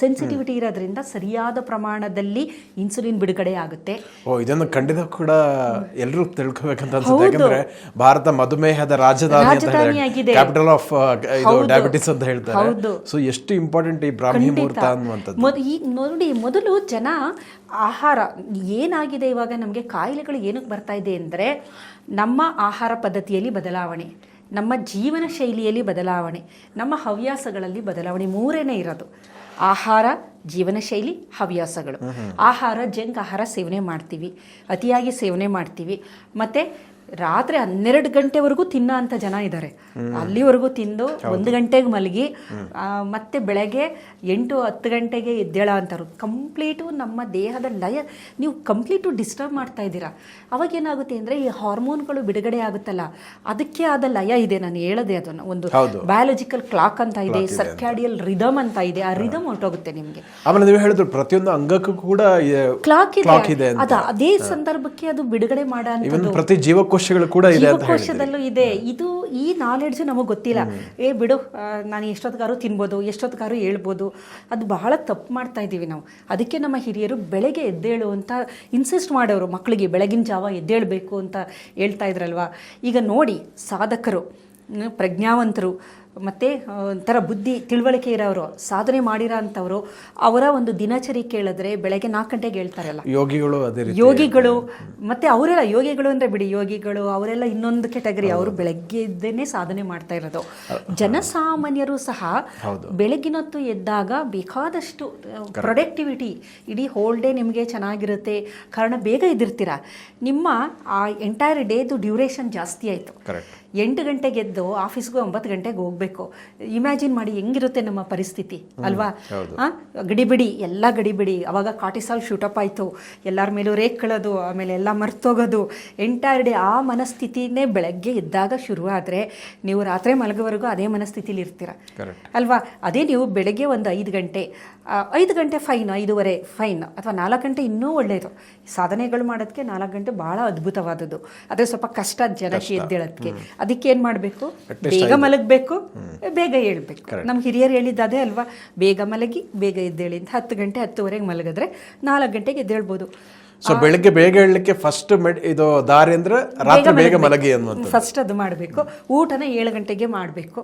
ಸೆನ್ಸಿಟಿವಿಟಿ ಇರೋದ್ರಿಂದ ಸರಿಯಾದ ಪ್ರಮಾಣದಲ್ಲಿ ಇನ್ಸುಲಿನ್ ಬಿಡುಗಡೆ ಆಗುತ್ತೆ. ಓ ಇದನ್ನು ಖಂಡಿತ ಕೂಡ ಎಲ್ಲರೂ ತಿಳ್ಕೋಬೇಕಂತ ಅನ್ಸುತ್ತೆ. ಯಾಕಂದ್ರೆ ಭಾರತ ಮಧುಮೇಹದ ರಾಜಧಾನಿ ರಾಜಧಾನಿಯಾಗಿದೆ. ಕ್ಯಾಪಿಟಲ್ ಆಫ್ ಇದು ಡಯಾಬಿಟಿಸ್ ಅಂತ ಹೇಳ್ತಾರೆ. ಹೌದು. ಸೊ ಎಷ್ಟು ಇಂಪಾರ್ಟೆಂಟ್ ಈ ಬ್ರಾಹ್ಮಿ ಮುಹೂರ್ತ ಅನ್ನುವಂಥದ್ದು. ಈಗ ಈ ನೋಡಿ ಮೊದಲು ಜನ ಆಹಾರ ಏನಾಗಿದೆ ಇವಾಗ ನಮಗೆ ಕಾಯಿಲೆಗಳು ಏನಕ್ಕೆ ಬರ್ತಾ ಇದೆ ಅಂದರೆ ನಮ್ಮ ಆಹಾರ ಪದ್ಧತಿಯಲ್ಲಿ ಬದಲಾವಣೆ. ನಮ್ಮ ಜೀವನ ಶೈಲಿಯಲ್ಲಿ ಬದಲಾವಣೆ ನಮ್ಮ ಹವ್ಯಾಸಗಳಲ್ಲಿ ಬದಲಾವಣೆ ಮೂರೇನೇ ಇರೋದು. ಆಹಾರ ಜೀವನ ಶೈಲಿ ಹವ್ಯಾಸಗಳು. ಆಹಾರ ಜಂಕ್ ಆಹಾರ ಸೇವನೆ ಮಾಡ್ತೀವಿ. ಅತಿಯಾಗಿ ಸೇವನೆ ಮಾಡ್ತೀವಿ. ಮತ್ತು ರಾತ್ರಿ ಹನ್ನೆರಡು ಗಂಟೆವರೆಗೂ ತಿನ್ನೋ ಅಂತ ಜನ ಇದ್ದಾರೆ ಅಲ್ಲಿವರೆಗೂ ತಿಂದು ಒಂದು ಗಂಟೆಗೆ ಮಲಗಿ ಮತ್ತೆ ಬೆಳಗ್ಗೆ ಎಂಟು ಹತ್ತು ಗಂಟೆಗೆ ಎದ್ದೇಳ ಅಂತಾರು. ಕಂಪ್ಲೀಟು ನಮ್ಮ ದೇಹದ ಲಯ ನೀವು ಕಂಪ್ಲೀಟು ಡಿಸ್ಟರ್ಬ್ ಮಾಡ್ತಾ ಇದ್ದೀರಾ. ಅವಾಗ ಏನಾಗುತ್ತೆ ಅಂದರೆ ಈ ಹಾರ್ಮೋನ್ಗಳು ಬಿಡುಗಡೆ ಆಗುತ್ತಲ್ಲ ಅದಕ್ಕೆ ಆದ ಲಯ ಇದೆ. ನಾನು ಹೇಳದೆ ಅದನ್ನು. ಒಂದು ಬಯಾಲಜಿಕಲ್ ಕ್ಲಾಕ್ ಅಂತ ಇದೆ ಸರ್ಕ್ಯಾಡಿಯಲ್ ರಿದಮ್ ಅಂತ. ಇದೆ. ಆ ರಿದಮ್ ಹೊರಟೋಗುತ್ತೆ ನಿಮಗೆ. ಆಮೇಲೆ ನೀವು ಹೇಳಿದ್ರು ಪ್ರತಿಯೊಂದು ಅಂಗಕ್ಕೂ ಕೂಡ ಕ್ಲಾಕ್ ಇದೆ. ಅದ ಅದೇ ಸಂದರ್ಭಕ್ಕೆ ಅದು ಬಿಡುಗಡೆ ಮಾಡೋ ಪ್ರತಿ ಪ್ರತಿ ಜೀವಕೋಶಗಳು ಕೂಡ ಇದೆ ಜೀವಕೋಶದಲ್ಲೂ ಇದೆ. ಇದು ಈ ನಾಲೆಡ್ಜ್ ನಮಗೆ ಗೊತ್ತಿಲ್ಲ. ಏ ಬಿಡು ನಾನು ಎಷ್ಟೊತ್ತಿಗಾರು ತಿನ್ಬೋದು ಎಷ್ಟೊತ್ತಿಗಾರು ಹೇಳ್ಬೋದು ಅದು ಬಹಳ ತಪ್ಪು ಮಾಡ್ತಾ ಇದ್ದೀವಿ ನಾವು. ಅದಕ್ಕೆ ನಮ್ಮ ಹಿರಿಯರು ಬೆಳಗ್ಗೆ ಎದ್ದೇಳು ಅಂತ ಇನ್ಸಿಸ್ಟ್ ಮಾಡೋರು. ಮಕ್ಕಳಿಗೆ ಬೆಳಗಿನ ಜಾವ ಎದ್ದೇಳಬೇಕು ಅಂತ ಹೇಳ್ತಾ ಇದ್ರಲ್ವಾ? ಈಗ ನೋಡಿ ಸಾಧಕರು ಪ್ರಜ್ಞಾವಂತರು ಮತ್ತು ಒಂಥರ ಬುದ್ಧಿ ತಿಳುವಳಿಕೆ ಇರೋರು ಸಾಧನೆ ಮಾಡಿರೋ ಅಂಥವ್ರು ಅವರ ಒಂದು ದಿನಚರಿ ಕೇಳಿದ್ರೆ ಬೆಳಗ್ಗೆ ನಾಲ್ಕು ಗಂಟೆಗೆ ಹೇಳ್ತಾರಲ್ಲ. ಯೋಗಿಗಳು ಅದೇ ಯೋಗಿಗಳು ಮತ್ತೆ ಅವರೆಲ್ಲ ಯೋಗಿಗಳು ಅಂದ್ರೆ ಬಿಡಿ ಯೋಗಿಗಳು ಅವರೆಲ್ಲ ಇನ್ನೊಂದು ಕೆಟಗರಿ ಅವರು ಬೆಳಗ್ಗೆ ಎದ್ದೇನೆ ಸಾಧನೆ ಮಾಡ್ತಾ ಇರೋದು. ಜನಸಾಮಾನ್ಯರು ಸಹ ಬೆಳಗಿನೊತ್ತು ಎದ್ದಾಗ ಬೇಕಾದಷ್ಟು ಪ್ರೊಡಕ್ಟಿವಿಟಿ ಇಡೀ ಹೋಲ್ ಡೇ ನಿಮಗೆ ಚೆನ್ನಾಗಿರುತ್ತೆ ಕಾರಣ ಬೇಗ ಇದ್ದಿರ್ತೀರಾ ನಿಮ್ಮ ಆ ಎಂಟೈರ್ ಡೇದು ಡ್ಯೂರೇಷನ್ ಜಾಸ್ತಿ ಆಯಿತು. ಕರೆಕ್ಟ್ ಎಂಟು ಗಂಟೆಗೆ ಎದ್ದು ಆಫೀಸ್ಗೆ ಒಂಬತ್ತು ಗಂಟೆಗೆ ಹೋಗ್ಬೇಕು. ಇಮ್ಯಾಜಿನ್ ಮಾಡಿ ಹೆಂಗಿರುತ್ತೆ ನಮ್ಮ ಪರಿಸ್ಥಿತಿ ಅಲ್ವಾ? ಗಡಿಬಿಡಿ ಎಲ್ಲ ಗಡಿಬಿಡಿ. ಅವಾಗ ಕಾಟಿಸಾಲ್ ಶೂಟಪ್ ಆಯಿತು. ಎಲ್ಲರ ಮೇಲೂ ರೇಕ್ ಕಳೋದು ಆಮೇಲೆ ಎಲ್ಲ ಮರ್ತೋಗೋದು. ಎಂಟೈರ್ ಡೇ ಆ ಮನಸ್ಥಿತಿನೇ ಬೆಳಗ್ಗೆ ಎದ್ದಾಗ ಶುರುವಾದರೆ ನೀವು ರಾತ್ರಿ ಮಲಗೋವರೆಗೂ ಅದೇ ಮನಸ್ಥಿತಿಲಿ ಇರ್ತೀರ. ಅಲ್ವಾ? ಅದೇ ನೀವು ಬೆಳಗ್ಗೆ ಒಂದು ಐದು ಗಂಟೆ ಐದು ಗಂಟೆ ಫೈನ್ ಐದೂವರೆ ಫೈನ್ ಅಥವಾ ನಾಲ್ಕು ಗಂಟೆ ಇನ್ನೂ ಒಳ್ಳೆಯದು ಸಾಧನೆಗಳು ಮಾಡೋದಕ್ಕೆ ನಾಲ್ಕು ಗಂಟೆ ಭಾಳ ಅದ್ಭುತವಾದದ್ದು. ಅದೇ ಸ್ವಲ್ಪ ಕಷ್ಟ ಜನಕ್ಕೆ ಎದ್ದೇಳೋದಕ್ಕೆ ಅದಕ್ಕೆ ಏನು ಮಾಡಬೇಕು ಬೇಗ ಮಲಗಬೇಕು ಬೇಗ ಹೇಳಬೇಕು ನಮ್ಮ ಹಿರಿಯರು ಹೇಳಿದ್ದಾದೆ ಅಲ್ವಾ? ಬೇಗ ಮಲಗಿ ಬೇಗ ಎದ್ದೇಳಿ ಅಂತ ಹತ್ತು ಗಂಟೆ ಹತ್ತುವರೆಗೆ ಮಲಗಿದ್ರೆ ನಾಲ್ಕು ಗಂಟೆಗೆ ಎದ್ದೇಳ್ಬೋದು. ಸೊ ಬೆಳಗ್ಗೆ ಬೇಗ ಹೇಳಲಿಕ್ಕೆ ಫಸ್ಟ್ ಇದು ದಾರಿ ಅಂದ್ರೆ ರಾತ್ರಿ ಬೇಗ ಮಲಗಿ ಅನ್ನೋದು ಫಸ್ಟ್ ಅದು ಮಾಡಬೇಕು. ಊಟನ ಏಳು ಗಂಟೆಗೆ ಮಾಡಬೇಕು.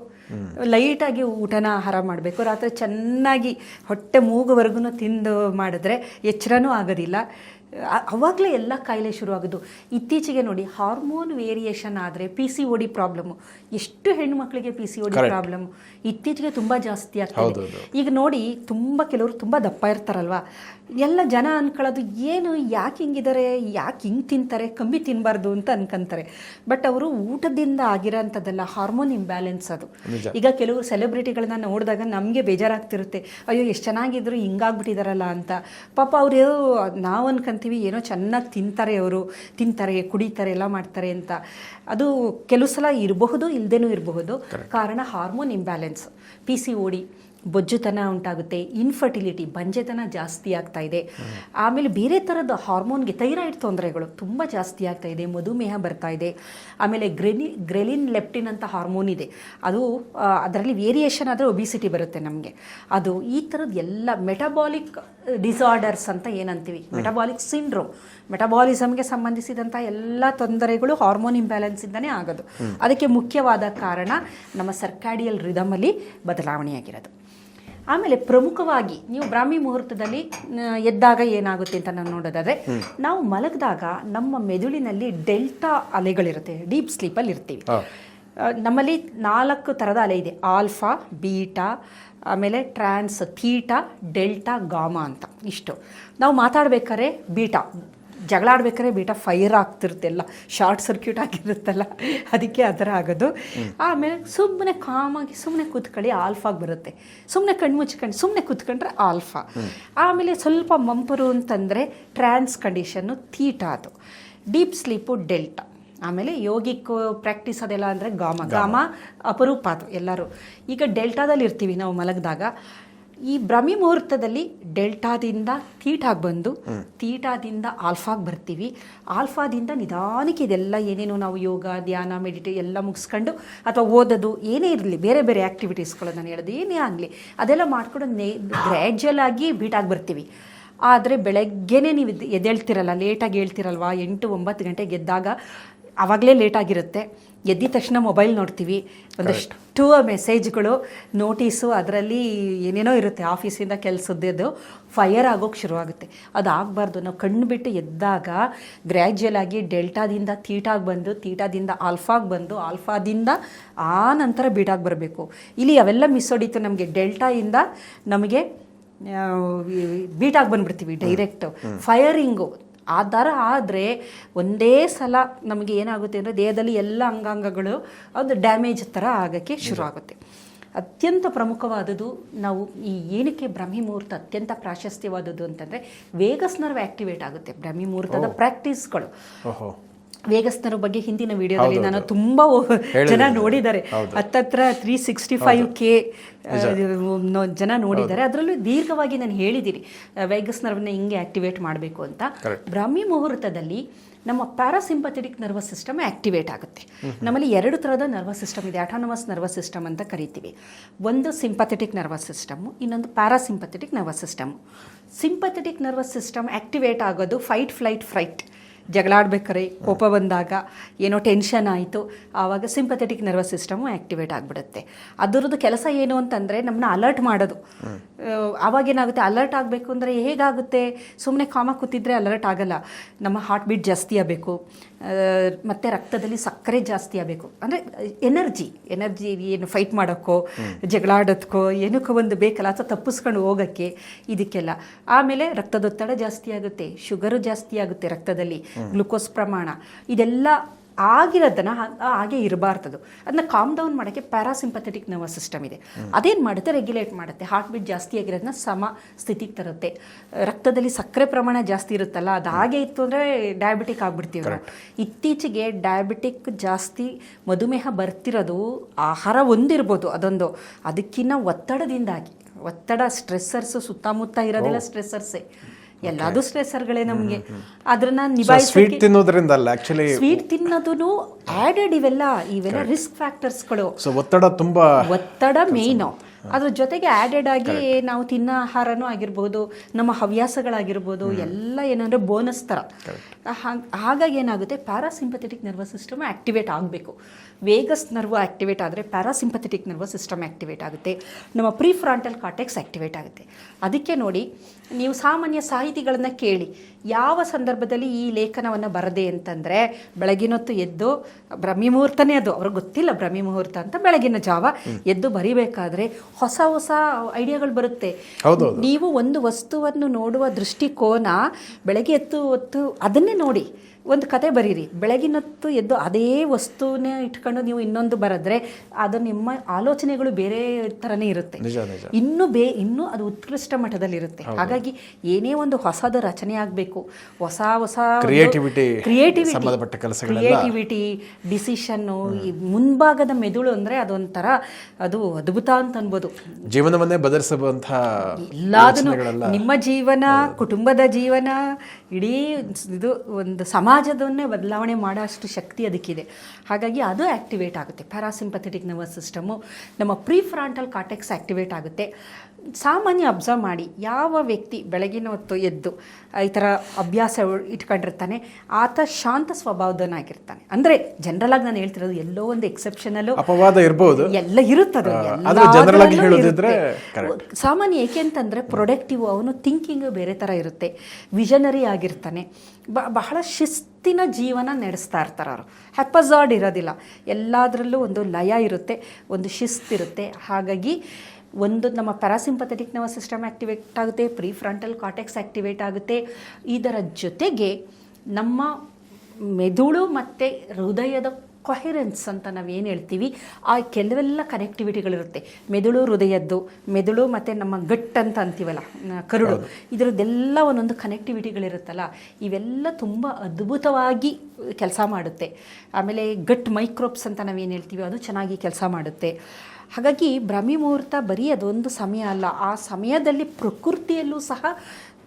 ಲೈಟಾಗಿ ಊಟನ ಆಹಾರ ಮಾಡಬೇಕು. ರಾತ್ರಿ ಚೆನ್ನಾಗಿ ಹೊಟ್ಟೆ ಮೂಗುವರೆಗೂ ತಿಂದು ಮಾಡಿದ್ರೆ ಎಚ್ಚರನೂ ಆಗೋದಿಲ್ಲ. ಅವಾಗಲೇ ಎಲ್ಲ ಕಾಯಿಲೆ ಶುರುವಾಗೋದು ಇತ್ತೀಚೆಗೆ ನೋಡಿ ಹಾರ್ಮೋನ್ ವೇರಿಯೇಷನ್ ಆದರೆ P C O D problem ಎಷ್ಟು ಹೆಣ್ಣುಮಕ್ಳಿಗೆ P C O D problem. ಇತ್ತೀಚೆಗೆ ತುಂಬ ಜಾಸ್ತಿ ಆಗ್ತದೆ ಈಗ ನೋಡಿ ತುಂಬ ಕೆಲವರು ತುಂಬ ದಪ್ಪ ಇರ್ತಾರಲ್ವಾ? ಎಲ್ಲ ಜನ ಅನ್ಕೊಳ್ಳೋದು ಏನು ಯಾಕೆ ಹಿಂಗಿದ್ದಾರೆ ಯಾಕೆ ಹಿಂಗೆ ತಿಂತಾರೆ? ಕಮ್ಮಿ ತಿನ್ನಬಾರ್ದು ಅಂತ ಅನ್ಕೊಂತಾರೆ. ಬಟ್ ಅವರು ಊಟದಿಂದ ಆಗಿರೋಂಥದ್ದೆಲ್ಲ ಹಾರ್ಮೋನ್ ಇಂಬ್ಯಾಲೆನ್ಸ್ ಅದು. ಈಗ ಕೆಲವು ಸೆಲೆಬ್ರಿಟಿಗಳನ್ನ ನೋಡಿದಾಗ ನಮಗೆ ಬೇಜಾರಾಗ್ತಿರುತ್ತೆ. ಅಯ್ಯೋ ಎಷ್ಟು ಚೆನ್ನಾಗಿದ್ರು ಹಿಂಗಾಗ್ಬಿಟ್ಟಿದಾರಲ್ಲ ಅಂತ. ಪಾಪ ಅವರು ನಾವು ಅನ್ಕೊಂತೀವಿ ಏನೋ ಚೆನ್ನಾಗಿ ತಿಂತಾರೆ ಅವರು ತಿಂತಾರೆ ಕುಡಿತಾರೆ ಎಲ್ಲ ಮಾಡ್ತಾರೆ ಅಂತ. ಅದು ಕೆಲವು ಸಲ ಇರಬಹುದು ಇಲ್ಲದೇನೂ ಇರಬಹುದು. ಕಾರಣ hormone imbalance P C O D ಬೊಜ್ಜುತನ ಉಂಟಾಗುತ್ತೆ ಇನ್ಫರ್ಟಿಲಿಟಿ ಬಂಜೆತನ ಜಾಸ್ತಿ ಆಗ್ತಾ ಇದೆ. ಆಮೇಲೆ ಬೇರೆ ಥರದ ಹಾರ್ಮೋನ್ಗೆ ಥೈರಾಯ್ಡ್ ತೊಂದರೆಗಳು ತುಂಬ ಜಾಸ್ತಿ ಆಗ್ತಾ ಇದೆ ಮಧುಮೇಹ ಬರ್ತಾ ಇದೆ. ಆಮೇಲೆ ಗ್ರೆನಿ ಗ್ರೆಲಿನ್ ಲೆಪ್ಟಿನ್ ಅಂತ ಹಾರ್ಮೋನ್ ಇದೆ. ಅದು ಅದರಲ್ಲಿ ವೇರಿಯೇಷನ್ ಆದರೆ ಒಬಿಸಿಟಿ ಬರುತ್ತೆ ನಮಗೆ. ಅದು ಈ ಥರದ್ದು ಎಲ್ಲ ಮೆಟಬಾಲಿಕ್ ಡಿಸಾರ್ಡರ್ಸ್ ಅಂತ ಏನಂತೀವಿ? ಮೆಟಬಾಲಿಕ್ ಸಿಂಡ್ರೋಮ್ ಮೆಟಬಾಲಿಸಮ್ಗೆ ಸಂಬಂಧಿಸಿದಂಥ ಎಲ್ಲ ತೊಂದರೆಗಳು ಹಾರ್ಮೋನ್ ಇಂಬ್ಯಾಲೆನ್ಸ್ ಇಂದನೇ ಆಗೋದು. ಅದಕ್ಕೆ ಮುಖ್ಯವಾದ ಕಾರಣ ನಮ್ಮ ಸರ್ಕಾಡಿಯಲ್ ರಿದಮಲ್ಲಿ ಬದಲಾವಣೆಯಾಗಿರೋದು. ಆಮೇಲೆ ಪ್ರಮುಖವಾಗಿ ನೀವು ಬ್ರಾಹ್ಮಿ ಮುಹೂರ್ತದಲ್ಲಿ ಎದ್ದಾಗ ಏನಾಗುತ್ತೆ ಅಂತ ನಾನು ನೋಡೋದಾದ್ರೆ ನಾವು ಮಲಗಿದಾಗ ನಮ್ಮ ಮೆದುಳಿನಲ್ಲಿ ಡೆಲ್ಟಾ ಅಲೆಗಳಿರುತ್ತೆ ಡೀಪ್ ಸ್ಲೀಪಲ್ಲಿ ಇರ್ತೀವಿ. ನಮ್ಮಲ್ಲಿ ನಾಲ್ಕು ಥರದ ಅಲೆ ಇದೆ ಆಲ್ಫಾ ಬೀಟಾ ಆಮೇಲೆ ಟ್ರಾನ್ಸ್ ಥೀಟಾ ಡೆಲ್ಟಾ ಗಾಮಾ ಅಂತ ಇಷ್ಟು. ನಾವು ಮಾತಾಡ್ಬೇಕಾದ್ರೆ ಬೀಟಾ. ಜಗಳ ಆಡ್ಬೇಕಾದ್ರೆ ಬೇಟ ಫೈರ್ ಆಗ್ತಿರುತ್ತೆ ಎಲ್ಲ ಶಾರ್ಟ್ ಸರ್ಕ್ಯೂಟ್ ಆಗಿರುತ್ತಲ್ಲ ಅದಕ್ಕೆ ಆ ಥರ ಆಗೋದು. ಆಮೇಲೆ ಸುಮ್ಮನೆ ಕಾಮಾಗಿ ಸುಮ್ಮನೆ ಕೂತ್ಕೊಳ್ಳಿ ಆಲ್ಫಾಗಿ ಬರುತ್ತೆ. ಸುಮ್ಮನೆ ಕಣ್ಣು ಮುಚ್ಕೊಂಡು ಸುಮ್ಮನೆ ಕೂತ್ಕೊಂಡ್ರೆ ಆಲ್ಫಾ ಆಮೇಲೆ ಸ್ವಲ್ಪ ಮಂಪರು ಅಂತಂದರೆ ಟ್ರಾನ್ಸ್ ಕಂಡೀಷನ್ನು ಥೀಟಾ ಅದು. ಡೀಪ್ ಸ್ಲೀಪು ಡೆಲ್ಟಾ ಆಮೇಲೆ ಯೋಗಿಕ್ ಪ್ರಾಕ್ಟೀಸ್ ಅದೆಲ್ಲ ಅಂದರೆ ಗಾಮ ಗಾಮ ಅಪರೂಪ ಅದು ಎಲ್ಲರೂ. ಈಗ ಡೆಲ್ಟಾದಲ್ಲಿ ಇರ್ತೀವಿ ನಾವು ಮಲಗಿದಾಗ. ಈ ಭ್ರಮಿ ಮುಹೂರ್ತದಲ್ಲಿ ಡೆಲ್ಟಾದಿಂದ ತೀಟಾಗಿ ಬಂದು ತೀಟಾದಿಂದ ಆಲ್ಫಾಗೆ ಬರ್ತೀವಿ. ಆಲ್ಫಾದಿಂದ ನಿಧಾನಕ್ಕೆ ಇದೆಲ್ಲ ಏನೇನು ನಾವು ಯೋಗ ಧ್ಯಾನ ಮೆಡಿಟೇ ಎಲ್ಲ ಮುಗಿಸ್ಕೊಂಡು ಅಥವಾ ಓದೋದು ಏನೇ ಇರಲಿ ಬೇರೆ ಬೇರೆ ಆ್ಯಕ್ಟಿವಿಟೀಸ್ಗಳು ನಾನು ಹೇಳೋದು ಏನೇ ಆಗಲಿ ಅದೆಲ್ಲ ಮಾಡ್ಕೊಂಡು ನೇ ಗ್ರ್ಯಾಜುವಲ್ ಆಗಿ ಬೀಟಾಗಿ ಬರ್ತೀವಿ. ಆದರೆ ಬೆಳಗ್ಗೆನೇ ನೀವು ಎದ್ದು- ಎದ್ದೇಳ್ತಿರಲ್ಲ ಲೇಟಾಗಿ ಹೇಳ್ತಿರಲ್ವಾ ಎಂಟು ಒಂಬತ್ತು ಗಂಟೆಗೆ ಗೆದ್ದಾಗ ಆವಾಗಲೇ ಲೇಟಾಗಿರುತ್ತೆ ಎದ್ದಿದ ತಕ್ಷಣ ಮೊಬೈಲ್ ನೋಡ್ತೀವಿ. ಒಂದಷ್ಟು ಮೆಸೇಜ್ಗಳು ನೋಟೀಸು ಅದರಲ್ಲಿ ಏನೇನೋ ಇರುತ್ತೆ. ಆಫೀಸಿಂದ ಕೆಲಸದ್ದು ಫೈರ್ ಆಗೋಕ್ಕೆ ಶುರುವಾಗುತ್ತೆ. ಅದು ಆಗಬಾರ್ದು ನಾವು ಕಣ್ಣು ಬಿಟ್ಟು ಎದ್ದಾಗ ಗ್ರ್ಯಾಜುಯಲ್ ಆಗಿ ಡೆಲ್ಟಾದಿಂದ ತೀಟಾಗಿ ಬಂದು ತೀಟಾದಿಂದ ಆಲ್ಫಾಗೆ ಬಂದು ಆಲ್ಫಾದಿಂದ ಆ ನಂತರ ಬೀಟಾಗಿ ಬರಬೇಕು. ಇಲ್ಲಿ ಅವೆಲ್ಲ ಮಿಸ್ ಹೊಡೀತು ನಮಗೆ. ಡೆಲ್ಟಾಯಿಂದ ನಮಗೆ ಬೀಟಾಗಿ ಬಂದುಬಿಡ್ತೀವಿ ಡೈರೆಕ್ಟ್ ಫೈರಿಂಗು ಆ ಥರ ಆದರೆ ಒಂದೇ ಸಲ ನಮಗೆ ಏನಾಗುತ್ತೆ ಅಂದರೆ ದೇಹದಲ್ಲಿ ಎಲ್ಲ ಅಂಗಾಂಗಗಳು ಅದು ಡ್ಯಾಮೇಜ್ ಥರ ಆಗೋಕ್ಕೆ ಶುರು ಆಗುತ್ತೆ ಅತ್ಯಂತ ಪ್ರಮುಖವಾದದ್ದು ನಾವು ಈ ಏನಕ್ಕೆ ಬ್ರಹ್ಮಿ ಮುಹೂರ್ತ ಅತ್ಯಂತ ಪ್ರಾಶಸ್ತ್ಯವಾದದ್ದು ಅಂತಂದರೆ ವೇಗಸ್ನರ್ವ್ ಆ್ಯಕ್ಟಿವೇಟ್ ಆಗುತ್ತೆ ಬ್ರಹ್ಮಿ ಮುಹೂರ್ತದ ಪ್ರಾಕ್ಟೀಸ್ಗಳು ಓಹೋ ವೇಗಸ್ ನರ್ವ್ ಬಗ್ಗೆ ಹಿಂದಿನ ವಿಡಿಯೋದಲ್ಲಿ ನಾನು ತುಂಬಾ ಜನ ನೋಡಿದ್ದಾರೆ. ಹತ್ತತ್ರ ತ್ರೀ ಸಿಕ್ಸ್ಟಿ ಫೈವ್ ಕೆ ಜನ ನೋಡಿದ್ದಾರೆ. ಅದರಲ್ಲೂ ದೀರ್ಘವಾಗಿ ನಾನು ಹೇಳಿದ್ದೀನಿ. ವೇಗಸ್ ನರ್ವನ್ನ ಹಿಂಗೆ ಆಕ್ಟಿವೇಟ್ ಮಾಡಬೇಕು ಅಂತ. ಬ್ರಾಹ್ಮಿ ಮುಹೂರ್ತದಲ್ಲಿ ನಮ್ಮ ಪ್ಯಾರಾಸಿಂಪಥೆಟಿಕ್ ನರ್ವಸ್ ಸಿಸ್ಟಮ್ ಆಕ್ಟಿವೇಟ್ ಆಗುತ್ತೆ. ನಮ್ಮಲ್ಲಿ ಎರಡು ಥರದ ನರ್ವಸ್ ಸಿಸ್ಟಮ್ ಇದೆ. ಆಟೋನಮಸ್ ನರ್ವಸ್ ಸಿಸ್ಟಮ್ ಅಂತ ಕರಿತೀವಿ. ಒಂದು ಸಿಂಪಥೆಟಿಕ್ ನರ್ವಸ್ ಸಿಸ್ಟಮು ಇನ್ನೊಂದು parasympathetic nervous system sympathetic nervous system activate ಆಗೋದು ಫೈಟ್ ಫ್ಲೈಟ್ ಫ್ರೈಟ್ ಜಗಳಾಡ್ಬೇಕಾರೆ ಕೋಪ ಬಂದಾಗ ಏನೋ ಟೆನ್ಷನ್ ಆಯಿತು. ಆವಾಗ ಸಿಂಪಥೆಟಿಕ್ ನರ್ವಸ್ ಸಿಸ್ಟಮು ಆ್ಯಕ್ಟಿವೇಟ್ ಆಗಿಬಿಡುತ್ತೆ. ಅದರದ್ದು ಕೆಲಸ ಏನು ಅಂತಂದರೆ ನಮ್ಮನ್ನ ಅಲರ್ಟ್ ಮಾಡೋದು. ಆವಾಗ ಏನಾಗುತ್ತೆ? ಅಲರ್ಟ್ ಆಗಬೇಕು ಅಂದರೆ ಹೇಗಾಗುತ್ತೆ? ಸುಮ್ಮನೆ ಕಾಮ ಕೂತಿದ್ರೆ ಅಲರ್ಟ್ ಆಗಲ್ಲ. ನಮ್ಮ ಹಾರ್ಟ್ ಬೀಟ್ ಜಾಸ್ತಿ ಆಗಬೇಕು. ಮತ್ತು ರಕ್ತದಲ್ಲಿ ಸಕ್ಕರೆ ಜಾಸ್ತಿ ಆಗಬೇಕು. ಅಂದರೆ ಎನರ್ಜಿ ಎನರ್ಜಿ ಏನು ಫೈಟ್ ಮಾಡೋಕ್ಕೋ ಜಗಳಾಡೋದಕ್ಕೋ ಏನಕ್ಕೋ ಒಂದು ಬೇಕಲ್ಲ ಅಥವಾ ತಪ್ಪಿಸ್ಕೊಂಡು ಹೋಗೋಕ್ಕೆ ಇದಕ್ಕೆಲ್ಲ. ಆಮೇಲೆ ರಕ್ತದೊತ್ತಡ ಜಾಸ್ತಿ ಆಗುತ್ತೆ ಶುಗರು ಜಾಸ್ತಿ ಆಗುತ್ತೆ ರಕ್ತದಲ್ಲಿ ಗ್ಲುಕೋಸ್ ಪ್ರಮಾಣ. ಇದೆಲ್ಲ ಆಗಿರೋದನ್ನ ಹಾಗೆ ಇರಬಾರ್ದದು. ಅದನ್ನ ಕಾಮ್ ಡೌನ್ ಮಾಡೋಕ್ಕೆ ಪ್ಯಾರಾಸಿಂಪಥೆಟಿಕ್ ನರ್ವಸ್ ಸಿಸ್ಟಮ್ ಇದೆ. ಅದೇನು ಮಾಡುತ್ತೆ? ರೆಗ್ಯುಲೇಟ್ ಮಾಡುತ್ತೆ. ಹಾರ್ಟ್ ಬೀಟ್ ಜಾಸ್ತಿ ಆಗಿರೋದನ್ನ ಸಮ ಸ್ಥಿತಿಗೆ ತರುತ್ತೆ. ರಕ್ತದಲ್ಲಿ ಸಕ್ಕರೆ ಪ್ರಮಾಣ ಜಾಸ್ತಿ ಇರುತ್ತಲ್ಲ ಅದು ಹಾಗೆ ಇತ್ತು ಅಂದರೆ ಡಯಾಬಿಟಿಕ್ ಆಗ್ಬಿಡ್ತೀವಿ ನಾವು. ಇತ್ತೀಚೆಗೆ ಡಯಾಬಿಟಿಕ್ ಜಾಸ್ತಿ ಮಧುಮೇಹ ಬರ್ತಿರೋದು ಆಹಾರ ಒಂದಿರ್ಬೋದು ಅದೊಂದು. ಅದಕ್ಕಿಂತ ಒತ್ತಡದಿಂದಾಗಿ ಒತ್ತಡ ಸ್ಟ್ರೆಸ್ಸರ್ಸ್ ಸುತ್ತಮುತ್ತ ಇರೋದೆಲ್ಲ ಸ್ಟ್ರೆಸ್ಸರ್ಸೇ ಎಲ್ಲದೂ ಸ್ಟ್ರೆಸ್ಸರ್ಗಳೇ ನಮಗೆ. ಅದನ್ನ ಸ್ವೀಟ್ ನಿಭಾಯಿಸೋಕೆ ತಿನ್ನೋದ್ರಿಂದ ಅಲ್ಲ ಆಕ್ಚುಲಿ ಸ್ವೀಟ್ ತಿನ್ನೋದು ಆಡೆಡ್ ಇವೆಲ್ಲ ಇವೆಲ್ಲ ರಿಸ್ಕ್ ಫ್ಯಾಕ್ಟರ್ಸ್ಗಳು ಒತ್ತಡ ತುಂಬಾ ಒತ್ತಡ ಮೇನ್ ಅದ್ರ ಜೊತೆಗೆ ಆ್ಯಡೆಡ್ ಆಗಿ ನಾವು ತಿನ್ನೋ ಆಹಾರನೂ ಆಗಿರ್ಬೋದು ನಮ್ಮ ಹವ್ಯಾಸಗಳಾಗಿರ್ಬೋದು ಎಲ್ಲ ಏನಂದ್ರೆ ಬೋನಸ್ ಥರ ಹಾಗಾಗಿ ಏನಾಗುತ್ತೆ ಪ್ಯಾರಾಸಿಂಪಥೆಟಿಕ್ ನರ್ವಸ್ ಸಿಸ್ಟಮ್ ಆಕ್ಟಿವೇಟ್ ಆಗಬೇಕು. ವೇಗಸ್ ನರ್ವ್ ಆಕ್ಟಿವೇಟ್ ಆದರೆ ಪ್ಯಾರಾಸಿಂಪಥೆಟಿಕ್ ನರ್ವಸ್ ಸಿಸ್ಟಮ್ ಆಕ್ಟಿವೇಟ್ ಆಗುತ್ತೆ. ನಮ್ಮ ಪ್ರೀ ಫ್ರಾಂಟಲ್ ಕಾರ್ಟೆಕ್ಸ್ ಆ್ಯಕ್ಟಿವೇಟ್ ಆಗುತ್ತೆ. ಅದಕ್ಕೆ ನೋಡಿ ನೀವು ಸಾಮಾನ್ಯ ಸಾಹಿತಿಗಳನ್ನು ಕೇಳಿ ಯಾವ ಸಂದರ್ಭದಲ್ಲಿ ಈ ಲೇಖನವನ್ನು ಬರದೆ ಅಂತಂದರೆ ಬೆಳಗಿನೊತ್ತು ಎದ್ದು ಬ್ರಹ್ಮಿ ಮುಹೂರ್ತನೇ ಅದು ಅವ್ರಿಗೆ ಗೊತ್ತಿಲ್ಲ ಬ್ರಹ್ಮಿ ಮುಹೂರ್ತ ಅಂತ ಬೆಳಗಿನ ಜಾವ ಎದ್ದು ಬರಿಬೇಕಾದ್ರೆ ಹೊಸ ಹೊಸ ಐಡಿಯಾಗಳು ಬರುತ್ತೆ. ನೀವು ಒಂದು ವಸ್ತುವನ್ನು ನೋಡುವ ದೃಷ್ಟಿಕೋನ ಬೆಳಗ್ಗೆ ಎತ್ತು ಹೊತ್ತು ಅದನ್ನೇ ನೋಡಿ. ಒಂದು ಕತೆ ಬರೀರಿ. ಬೆಳಗಿನೊತ್ತು ಎದ್ದು ಅದೇ ವಸ್ತುವನ್ನೇ ಇಟ್ಕೊಂಡು ನೀವು ಇನ್ನೊಂದು ಬರೆದ್ರೆ ಅದು ನಿಮ್ಮ ಆಲೋಚನೆಗಳು ಬೇರೆ ಥರನೇ ಇರುತ್ತೆ. ಇನ್ನೂ ಬೇ ಇನ್ನೂ ಅದು ಉತ್ಕೃಷ್ಟ ಮಟ್ಟದಲ್ಲಿರುತ್ತೆ. ಹಾಗಾಗಿ ಏನೇ ಒಂದು ಹೊಸದು ರಚನೆ ಆಗಬೇಕು ಹೊಸ ಹೊಸ ಕ್ರಿಯೇಟಿವಿಟಿ ಕ್ರಿಯೇಟಿವಿಟಿ ಕ್ರಿಯೇಟಿವಿಟಿ ಡಿಸಿಷನ್ನು ಈ ಮುಂಭಾಗದ ಮೆದುಳು ಅಂದರೆ ಅದೊಂಥರ ಅದು ಅದ್ಭುತ ಅಂತ ಅನ್ಬೋದು. ಜೀವನವನ್ನೇ ಬದಲಿಸುವಂತಹ ಎಲ್ಲದನ್ನು ನಿಮ್ಮ ಜೀವನ ಕುಟುಂಬದ ಜೀವನ ಇಡೀ ಇದು ಒಂದು ಸಮಾಜದನ್ನೇ ಬದಲಾವಣೆ ಮಾಡೋ ಅಷ್ಟು ಶಕ್ತಿ ಅದಕ್ಕಿದೆ. ಹಾಗಾಗಿ ಅದು ಆ್ಯಕ್ಟಿವೇಟ್ ಆಗುತ್ತೆ. ಪ್ಯಾರಾಸಿಂಪಥೆಟಿಕ್ ನರ್ವಸ್ ಸಿಸ್ಟಮು ನಮ್ಮ ಪ್ರೀ ಫ್ರಾಂಟಲ್ ಕಾರ್ಟೆಕ್ಸ್ ಆ್ಯಕ್ಟಿವೇಟ್ ಆಗುತ್ತೆ. ಸಾಮಾನ್ಯ ಅಬ್ಸರ್ವ್ ಮಾಡಿ ಯಾವ ವ್ಯಕ್ತಿ ಬೆಳಗಿನ ಹೊತ್ತು ಎದ್ದು ಈ ಥರ ಅಭ್ಯಾಸ ಇಟ್ಕೊಂಡಿರ್ತಾನೆ ಆತ ಶಾಂತ ಸ್ವಭಾವದನಾಗಿರ್ತಾನೆ ಅಂದರೆ ಜನರಲ್ ಆಗಿ ನಾನು ಹೇಳ್ತಿರೋದು ಎಲ್ಲೋ ಒಂದು ಎಕ್ಸೆಪ್ಷನಲ್ಲು ಅಪವಾದ ಇರ್ಬೋದು. ಎಲ್ಲ ಇರುತ್ತದೆ. ಆಗಿ ಸಾಮಾನ್ಯ ಏಕೆ ಅಂತಂದ್ರೆ ಪ್ರೊಡಕ್ಟಿವ್ ಅವನು ಥಿಂಕಿಂಗ್ ಬೇರೆ ಥರ ಇರುತ್ತೆ. ವಿಷನರಿ ಆಗಿರ್ತಾನೆ. ಬ- ಬಹಳ ಶಿಸ್ತಿನ ಜೀವನ ನಡೆಸ್ತಾ ಇರ್ತಾರೆ ಅವರು. ಹ್ಯಾಪಜಾರ್ಡ್ ಇರೋದಿಲ್ಲ. ಎಲ್ಲದರಲ್ಲೂ ಒಂದು ಲಯ ಇರುತ್ತೆ, ಒಂದು ಶಿಸ್ತಿರುತ್ತೆ ಹಾಗಾಗಿ ಒಂದು ನಮ್ಮ ಪ್ಯಾರಾಸಿಂಪಥೆಟಿಕ್ ನರ್ವಸ್ ಸಿಸ್ಟಮ್ ಆ್ಯಕ್ಟಿವೇಟ್ ಆಗುತ್ತೆ ಪ್ರೀ ಫ್ರಂಟಲ್ ಕಾಟೆಕ್ಸ್ ಆ್ಯಕ್ಟಿವೇಟ್ ಆಗುತ್ತೆ. ಇದರ ಜೊತೆಗೆ ನಮ್ಮ ಮೆದುಳು ಮತ್ತು ಹೃದಯದ ಕೊಹೆರೆನ್ಸ್ ಅಂತ ನಾವು ಏನು ಹೇಳ್ತೀವಿ ಆ ಕೆಲವೆಲ್ಲ ಕನೆಕ್ಟಿವಿಟಿಗಳಿರುತ್ತೆ ಮೆದುಳು ಹೃದಯದ್ದು ಮೆದುಳು ಮತ್ತು ನಮ್ಮ ಗಟ್ ಅಂತ ಅಂತೀವಲ್ಲ ಕರುಳು. ಇದರದ್ದೆಲ್ಲ ಒಂದೊಂದು ಕನೆಕ್ಟಿವಿಟಿಗಳಿರುತ್ತಲ್ಲ ಇವೆಲ್ಲ ತುಂಬ ಅದ್ಭುತವಾಗಿ ಕೆಲಸ ಮಾಡುತ್ತೆ. ಆಮೇಲೆ ಗಟ್ ಮೈಕ್ರೋಬ್ಸ್ ಅಂತ ನಾವೇನು ಹೇಳ್ತೀವಿ ಅದು ಚೆನ್ನಾಗಿ ಕೆಲಸ ಮಾಡುತ್ತೆ. ಹಾಗಾಗಿ ಬ್ರಹ್ಮಿ ಮುಹೂರ್ತ ಬರೀ ಅದೊಂದು ಸಮಯ ಅಲ್ಲ ಆ ಸಮಯದಲ್ಲಿ ಪ್ರಕೃತಿಯಲ್ಲೂ ಸಹ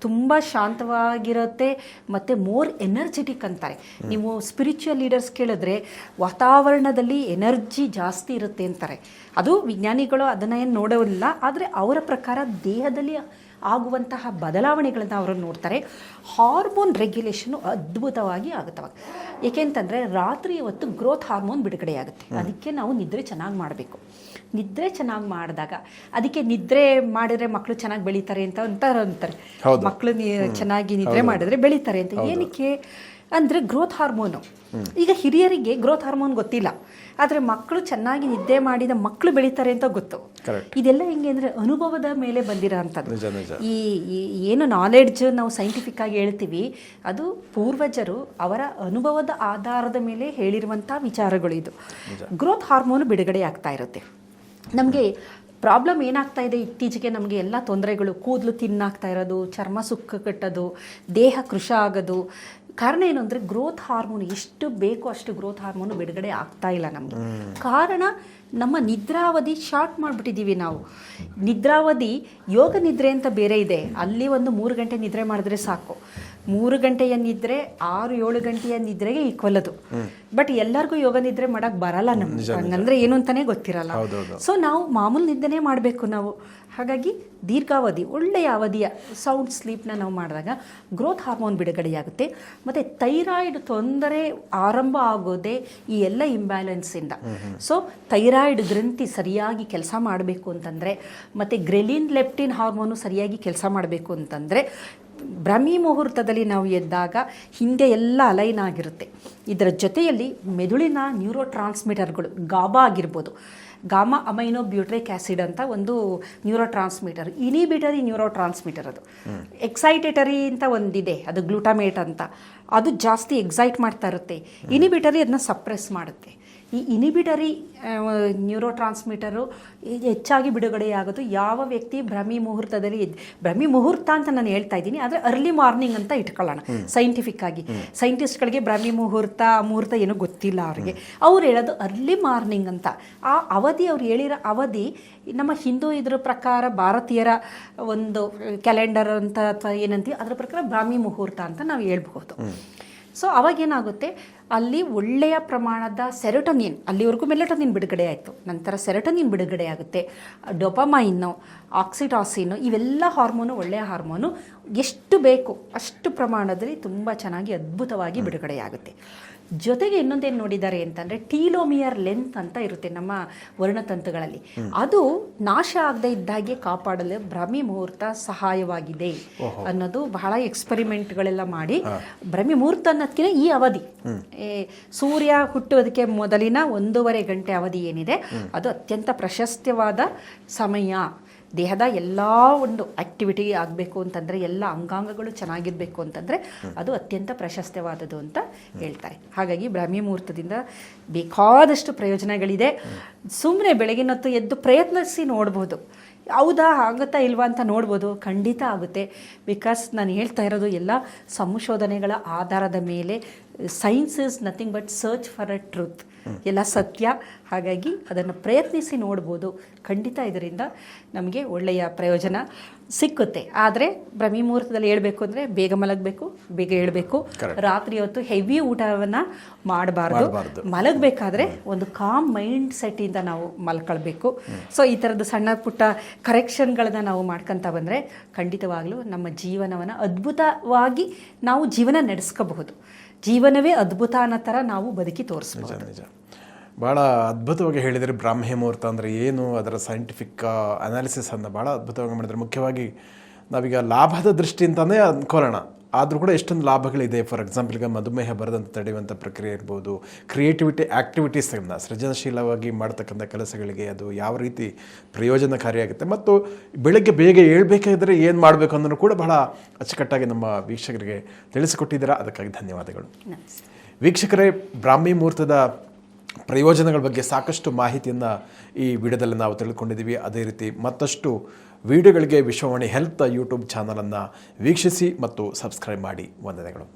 ತುಂಬ ಶಾಂತವಾಗಿರುತ್ತೆ ಮತ್ತು ಮೋರ್ ಎನರ್ಜೆಟಿಕ್ ಅಂತಾರೆ. ನೀವು ಸ್ಪಿರಿಚುವಲ್ ಲೀಡರ್ಸ್ ಕೇಳಿದ್ರೆ ವಾತಾವರಣದಲ್ಲಿ ಎನರ್ಜಿ ಜಾಸ್ತಿ ಇರುತ್ತೆ ಅಂತಾರೆ. ಅದು ವಿಜ್ಞಾನಿಗಳು ಅದನ್ನು ಏನು ನೋಡೋದಿಲ್ಲ ಆದರೆ ಅವರ ಪ್ರಕಾರ ದೇಹದಲ್ಲಿ ಆಗುವಂತಹ ಬದಲಾವಣೆಗಳನ್ನು ಅವರು ನೋಡ್ತಾರೆ. ಹಾರ್ಮೋನ್ ರೆಗ್ಯುಲೇಷನ್ ಅದ್ಭುತವಾಗಿ ಆಗುತ್ತೆ ಅವಾಗ. ಏಕೆಂತಂದರೆ ರಾತ್ರಿ ಹೊತ್ತು ಗ್ರೋತ್ ಹಾರ್ಮೋನ್ ಬಿಡುಗಡೆ ಆಗುತ್ತೆ ಅದಕ್ಕೆ ನಾವು ನಿದ್ರೆ ಚೆನ್ನಾಗಿ ಮಾಡಬೇಕು. ನಿದ್ರೆ ಚೆನ್ನಾಗಿ ಮಾಡಿದಾಗ. ಅದಕ್ಕೆ ನಿದ್ರೆ ಮಾಡಿದ್ರೆ ಮಕ್ಕಳು ಚೆನ್ನಾಗಿ ಬೆಳೀತಾರೆ ಅಂತ ಅಂತ ಅಂತಾರೆ. ಹೌದು. ಮಕ್ಕಳು ಚೆನ್ನಾಗಿ ನಿದ್ರೆ ಮಾಡಿದ್ರೆ ಬೆಳೀತಾರೆ ಅಂತ. ಏನಕ್ಕೆ? ಅಂದರೆ ಗ್ರೋತ್ ಹಾರ್ಮೋನು ಈಗ ಹಿರಿಯರಿಗೆ ಗ್ರೋತ್ ಹಾರ್ಮೋನ್ ಗೊತ್ತಿಲ್ಲ. ಆದರೆ ಮಕ್ಕಳು ಚೆನ್ನಾಗಿ ನಿದ್ದೆ ಮಾಡಿದ ಮಕ್ಕಳು ಬೆಳೀತಾರೆ ಅಂತ ಗೊತ್ತು. ಇದೆಲ್ಲ ಹೆಂಗೆ ಅಂದರೆ ಅನುಭವದ ಮೇಲೆ ಬಂದಿರೋ ಅಂಥದ್ದು. ಈ ಏನು ನಾಲೆಡ್ಜ್ ನಾವು ಸೈಂಟಿಫಿಕ್ ಆಗಿ ಹೇಳ್ತೀವಿ ಅದು ಪೂರ್ವಜರು ಅವರ ಅನುಭವದ ಆಧಾರದ ಮೇಲೆ ಹೇಳಿರುವಂಥ ವಿಚಾರಗಳು ಇದು. ಗ್ರೋತ್ ಹಾರ್ಮೋನ್ ಬಿಡುಗಡೆ ಆಗ್ತಾ ಇರುತ್ತೆ. ನಮಗೆ ಪ್ರಾಬ್ಲಮ್ ಏನಾಗ್ತಾ ಇದೆ ಇತ್ತೀಚೆಗೆ ನಮಗೆ ಎಲ್ಲ ತೊಂದರೆಗಳು ಕೂದಲು ತಿನ್ನಾಗ್ತಾ ಇರೋದು ಚರ್ಮ ಸುಕ್ಕ ಕಟ್ಟೋದು ದೇಹ ಕೃಶ ಆಗೋದು. ಕಾರಣ ಏನು ಅಂದರೆ ಗ್ರೋತ್ ಹಾರ್ಮೋನ್ ಎಷ್ಟು ಬೇಕೋ ಅಷ್ಟು ಗ್ರೋತ್ ಹಾರ್ಮೋನು ಬಿಡುಗಡೆ ಆಗ್ತಾ ಇಲ್ಲ ನಮಗೆ. ಕಾರಣ ನಮ್ಮ ನಿದ್ರಾವಧಿ ಶಾರ್ಟ್ ಮಾಡಿಬಿಟ್ಟಿದ್ದೀವಿ ನಾವು. ನಿದ್ರಾವಧಿ ಯೋಗ ನಿದ್ರೆ ಅಂತ ಬೇರೆ ಇದೆ. ಅಲ್ಲಿ ಒಂದು ಮೂರು ಗಂಟೆ ನಿದ್ರೆ ಮಾಡಿದ್ರೆ ಸಾಕು. ಮೂರು ಗಂಟೆಯ ನಿದ್ರೆ ಆರು ಏಳು ಗಂಟೆಯ ನಿದ್ರೆಗೆ ಈಕ್ವಲ್ ಅದು ಬಟ್ ಎಲ್ಲರಿಗೂ ಯೋಗ ನಿದ್ರೆ ಮಾಡಕ್ ಬರಲ್ಲ ನಮ್ಗೆ. ಹಂಗಂದ್ರೆ ಏನು ಅಂತಾನೆ ಗೊತ್ತಿರಲ್ಲ. ಸೊ ನಾವು ಮಾಮೂಲು ನಿದ್ದೆನೇ ಮಾಡಬೇಕು ನಾವು. ಹಾಗಾಗಿ ದೀರ್ಘಾವಧಿ ಒಳ್ಳೆಯ ಅವಧಿಯ ಸೌಂಡ್ ಸ್ಲೀಪ್ನ ನಾವು ಮಾಡಿದಾಗ ಗ್ರೋತ್ ಹಾರ್ಮೋನ್ ಬಿಡುಗಡೆಯಾಗುತ್ತೆ. ಮತ್ತು ಥೈರಾಯ್ಡ್ ತೊಂದರೆ ಆರಂಭ ಆಗೋದೇ ಈ ಎಲ್ಲ ಇಂಬ್ಯಾಲೆನ್ಸಿಂದ ಸೊ ಥೈರಾಯ್ಡ್ ಗ್ರಂಥಿ ಸರಿಯಾಗಿ ಕೆಲಸ ಮಾಡಬೇಕು ಅಂತಂದರೆ ಮತ್ತು ಗ್ರೆಲಿನ್ ಲೆಪ್ಟಿನ್ ಹಾರ್ಮೋನು ಸರಿಯಾಗಿ ಕೆಲಸ ಮಾಡಬೇಕು ಅಂತಂದರೆ ಬ್ರಹ್ಮಿ ಮುಹೂರ್ತದಲ್ಲಿ ನಾವು ಎದ್ದಾಗ ಹಿಂದೆ ಎಲ್ಲ ಅಲೈನ್ ಆಗಿರುತ್ತೆ. ಇದರ ಜೊತೆಯಲ್ಲಿ ಮೆದುಳಿನ ನ್ಯೂರೋ ಟ್ರಾನ್ಸ್ಮಿಟರ್ಗಳು ಗಾಬಾ ಆಗಿರ್ಬೋದು. ಗಾಮಾ ಅಮೈನೋ ಬ್ಯೂಟ್ರಿಕ್ ಆ್ಯಸಿಡ್ ಅಂತ ಒಂದು neurotransmitter inhibitory neurotransmitter ಅದು ಎಕ್ಸೈಟೇಟರಿ ಅಂತ ಒಂದಿದೆ ಅದು ಗ್ಲೂಟಾಮೇಟ್ ಅಂತ. ಅದು ಜಾಸ್ತಿ ಎಕ್ಸೈಟ್ ಮಾಡ್ತಾ ಇರುತ್ತೆ. ಇನಿಬಿಟರಿ ಅದನ್ನ ಸಪ್ರೆಸ್ ಮಾಡುತ್ತೆ. ಈ ಇನಿಬಿಟರಿ ನ್ಯೂರೋ ಟ್ರಾನ್ಸ್ಮಿಟರು ಹೆಚ್ಚಾಗಿ ಬಿಡುಗಡೆಯಾಗೋದು ಯಾವ ವ್ಯಕ್ತಿ ಭ್ರಮಿ ಮುಹೂರ್ತದಲ್ಲಿ ಭ್ರಮಿ ಮುಹೂರ್ತ ಅಂತ ನಾನು ಹೇಳ್ತಾ ಇದ್ದೀನಿ ಆದರೆ ಅರ್ಲಿ ಮಾರ್ನಿಂಗ್ ಅಂತ ಇಟ್ಕೊಳ್ಳೋಣ ಸೈಂಟಿಫಿಕ್ ಆಗಿ. ಸೈಂಟಿಸ್ಟ್ಗಳಿಗೆ ಭ್ರಮಿ ಮುಹೂರ್ತ ಮುಹೂರ್ತ ಏನೂ ಗೊತ್ತಿಲ್ಲ ಅವರಿಗೆ. ಅವ್ರು ಹೇಳೋದು ಅರ್ಲಿ ಮಾರ್ನಿಂಗ್ ಅಂತ. ಆ ಅವಧಿ ಅವ್ರು ಹೇಳಿರೋ ಅವಧಿ ನಮ್ಮ ಹಿಂದೂ ಇದ್ರ ಪ್ರಕಾರ ಭಾರತೀಯರ ಒಂದು ಕ್ಯಾಲೆಂಡರ್ ಅಂತ ಅಥವಾ ಏನಂತೀವಿ ಅದರ ಪ್ರಕಾರ ಬ್ರಾಹ್ಮಿ ಮುಹೂರ್ತ ಅಂತ ನಾವು ಹೇಳ್ಬಹುದು. ಸೊ ಅವಾಗೇನಾಗುತ್ತೆ? ಅಲ್ಲಿ ಒಳ್ಳೆಯ ಪ್ರಮಾಣದ ಸೆರೆಟನಿನ್ ಅಲ್ಲಿವರೆಗೂ ಮೆಲೆಟನಿನ್ ಬಿಡುಗಡೆ ಆಯಿತು ನಂತರ ಸೆರೆಟನಿನ್ ಬಿಡುಗಡೆ ಆಗುತ್ತೆ ಡೊಪಮೈನು ಆಕ್ಸಿಟಾಸಿನು ಇವೆಲ್ಲ ಹಾರ್ಮೋನು ಒಳ್ಳೆಯ ಹಾರ್ಮೋನು ಎಷ್ಟು ಬೇಕು ಅಷ್ಟು ಪ್ರಮಾಣದಲ್ಲಿ ತುಂಬ ಚೆನ್ನಾಗಿ ಅದ್ಭುತವಾಗಿ ಬಿಡುಗಡೆಯಾಗುತ್ತೆ. ಜೊತೆಗೆ ಇನ್ನೊಂದೇನು ನೋಡಿದ್ದಾರೆ ಅಂತಂದರೆ ಟೀಲೋಮಿಯರ್ ಲೆಂತ್ ಅಂತ ಇರುತ್ತೆ ನಮ್ಮ ವರ್ಣತಂತುಗಳಲ್ಲಿ. ಅದು ನಾಶ ಆಗದೆ ಇದ್ದಾಗೆ ಕಾಪಾಡಲು ಭ್ರಮಿ ಮುಹೂರ್ತ ಸಹಾಯವಾಗಿದೆ ಅನ್ನೋದು ಬಹಳ ಎಕ್ಸ್ಪೆರಿಮೆಂಟ್ಗಳೆಲ್ಲ ಮಾಡಿ ಭ್ರಮಿ ಮುಹೂರ್ತ ಅನ್ನೋದಕ್ಕಿಂತ ಈ ಅವಧಿ. ಸೂರ್ಯ ಹುಟ್ಟುವುದಕ್ಕೆ ಮೊದಲಿನ ಒಂದೂವರೆ ಗಂಟೆ ಅವಧಿ ಏನಿದೆ ಅದು ಅತ್ಯಂತ ಪ್ರಶಸ್ತವಾದ ಸಮಯ. ದೇಹದ ಎಲ್ಲ ಒಂದು ಆಕ್ಟಿವಿಟಿ ಆಗಬೇಕು ಅಂತಂದರೆ ಎಲ್ಲ ಅಂಗಾಂಗಗಳು ಚೆನ್ನಾಗಿರಬೇಕು ಅಂತಂದರೆ ಅದು ಅತ್ಯಂತ ಪ್ರಶಸ್ತವಾದದ್ದು ಅಂತ ಹೇಳ್ತಾರೆ. ಹಾಗಾಗಿ ಬ್ರಾಹ್ಮಿ ಮುಹೂರ್ತದಿಂದ ಬೇಕಾದಷ್ಟು ಪ್ರಯೋಜನಗಳಿದೆ. ಸುಮ್ಮನೆ ಬೆಳಗಿನ ಹೊತ್ತು ಎದ್ದು ಪ್ರಯತ್ನಿಸಿ ನೋಡ್ಬೋದು. ಹೌದಾ ಆಗುತ್ತಾ ಇಲ್ವಾ ಅಂತ ನೋಡ್ಬೋದು. ಖಂಡಿತ ಆಗುತ್ತೆ. ಬಿಕಾಸ್ ನಾನು ಹೇಳ್ತಾ ಇರೋದು ಎಲ್ಲ ಸಂಶೋಧನೆಗಳ ಆಧಾರದ ಮೇಲೆ science is nothing but search for a truth ಎಲ್ಲ ಸತ್ಯ. ಹಾಗಾಗಿ ಅದನ್ನು ಪ್ರಯತ್ನಿಸಿ ನೋಡ್ಬೋದು. ಖಂಡಿತ ಇದರಿಂದ ನಮಗೆ ಒಳ್ಳೆಯ ಪ್ರಯೋಜನ ಸಿಕ್ಕುತ್ತೆ. ಆದರೆ ಭ್ರಮಿ ಮುಹೂರ್ತದಲ್ಲಿ ಹೇಳಬೇಕು ಅಂದರೆ ಬೇಗ ಮಲಗಬೇಕು ಬೇಗ ಹೇಳಬೇಕು ರಾತ್ರಿ ಹೊತ್ತು ಹೆವಿ ಊಟವನ್ನು ಮಾಡಬಾರ್ದು. ಮಲಗಬೇಕಾದ್ರೆ ಒಂದು ಕಾಮ್ ಮೈಂಡ್ ಸೆಟ್ಟಿಂದ ನಾವು ಮಲ್ಕೊಳ್ಬೇಕು. ಸೊ ಈ ಥರದ್ದು ಸಣ್ಣ ಪುಟ್ಟ ಕರೆಕ್ಷನ್ಗಳನ್ನ ನಾವು ಮಾಡ್ಕೊತ ಬಂದರೆ ಖಂಡಿತವಾಗಲೂ ನಮ್ಮ ಜೀವನವನ್ನು ಅದ್ಭುತವಾಗಿ ನಾವು ಜೀವನ ನಡೆಸ್ಕೋಬಹುದು. ಜೀವನವೇ ಅದ್ಭುತ ಅನ್ನೋ ಥರ ನಾವು ಬದುಕಿ ತೋರಿಸ್ಬೋದು. ನಿಜ ಭಾಳ ಅದ್ಭುತವಾಗಿ ಹೇಳಿದರೆ ಬ್ರಾಹ್ಮಿ ಮುಹೂರ್ತ ಅಂದರೆ ಏನು, ಅದರ ಸೈಂಟಿಫಿಕ್ ಅನಾಲಿಸಿಸನ್ನು ಭಾಳ ಅದ್ಭುತವಾಗಿ ಮಾಡಿದರೆ. ಮುಖ್ಯವಾಗಿ ನಾವೀಗ ಲಾಭದ ದೃಷ್ಟಿಯಿಂದನೇ ಅಂದ್ಕೊಳ್ಳೋಣ ಆದರೂ ಕೂಡ ಎಷ್ಟೊಂದು ಲಾಭಗಳಿದೆ. ಫಾರ್ ಎಕ್ಸಾಂಪಲ್ ಈಗ ಮಧುಮೇಹ ಬರದಂತ ತಡೆಯುವಂಥ ಪ್ರಕ್ರಿಯೆ ಇರ್ಬೋದು. ಕ್ರಿಯೇಟಿವಿಟಿ ಆ್ಯಕ್ಟಿವಿಟೀಸನ್ನು ಸೃಜನಶೀಲವಾಗಿ ಮಾಡ್ತಕ್ಕಂಥ ಕೆಲಸಗಳಿಗೆ ಅದು ಯಾವ ರೀತಿ ಪ್ರಯೋಜನಕಾರಿಯಾಗುತ್ತೆ. ಮತ್ತು ಬೆಳಗ್ಗೆ ಬೇಗ ಹೇಳಬೇಕಾದರೆ ಏನು ಮಾಡಬೇಕು ಅನ್ನೋದು ಕೂಡ ಬಹಳ ಅಚ್ಚುಕಟ್ಟಾಗಿ ನಮ್ಮ ವೀಕ್ಷಕರಿಗೆ ತಿಳಿಸಿಕೊಟ್ಟಿದ್ದೀರಾ. ಅದಕ್ಕಾಗಿ ಧನ್ಯವಾದಗಳು. ವೀಕ್ಷಕರೇ ಬ್ರಾಹ್ಮಿ ಮುಹೂರ್ತದ ಪ್ರಯೋಜನಗಳ ಬಗ್ಗೆ ಸಾಕಷ್ಟು ಮಾಹಿತಿಯನ್ನು ಈ ವಿಡಿಯೋದಲ್ಲಿ ನಾವು ತಿಳ್ಕೊಂಡಿದ್ದೀವಿ. ಅದೇ ರೀತಿ ಮತ್ತಷ್ಟು ವಿಡಿಯೋಗಳಿಗೆ ವಿಶ್ವವಾಣಿ ಹೆಲ್ತ್ ಯೂಟ್ಯೂಬ್ ಚಾನಲನ್ನು ವೀಕ್ಷಿಸಿ ಮತ್ತು ಸಬ್ಸ್ಕ್ರೈಬ್ ಮಾಡಿ ವಂದನೆಗಳು.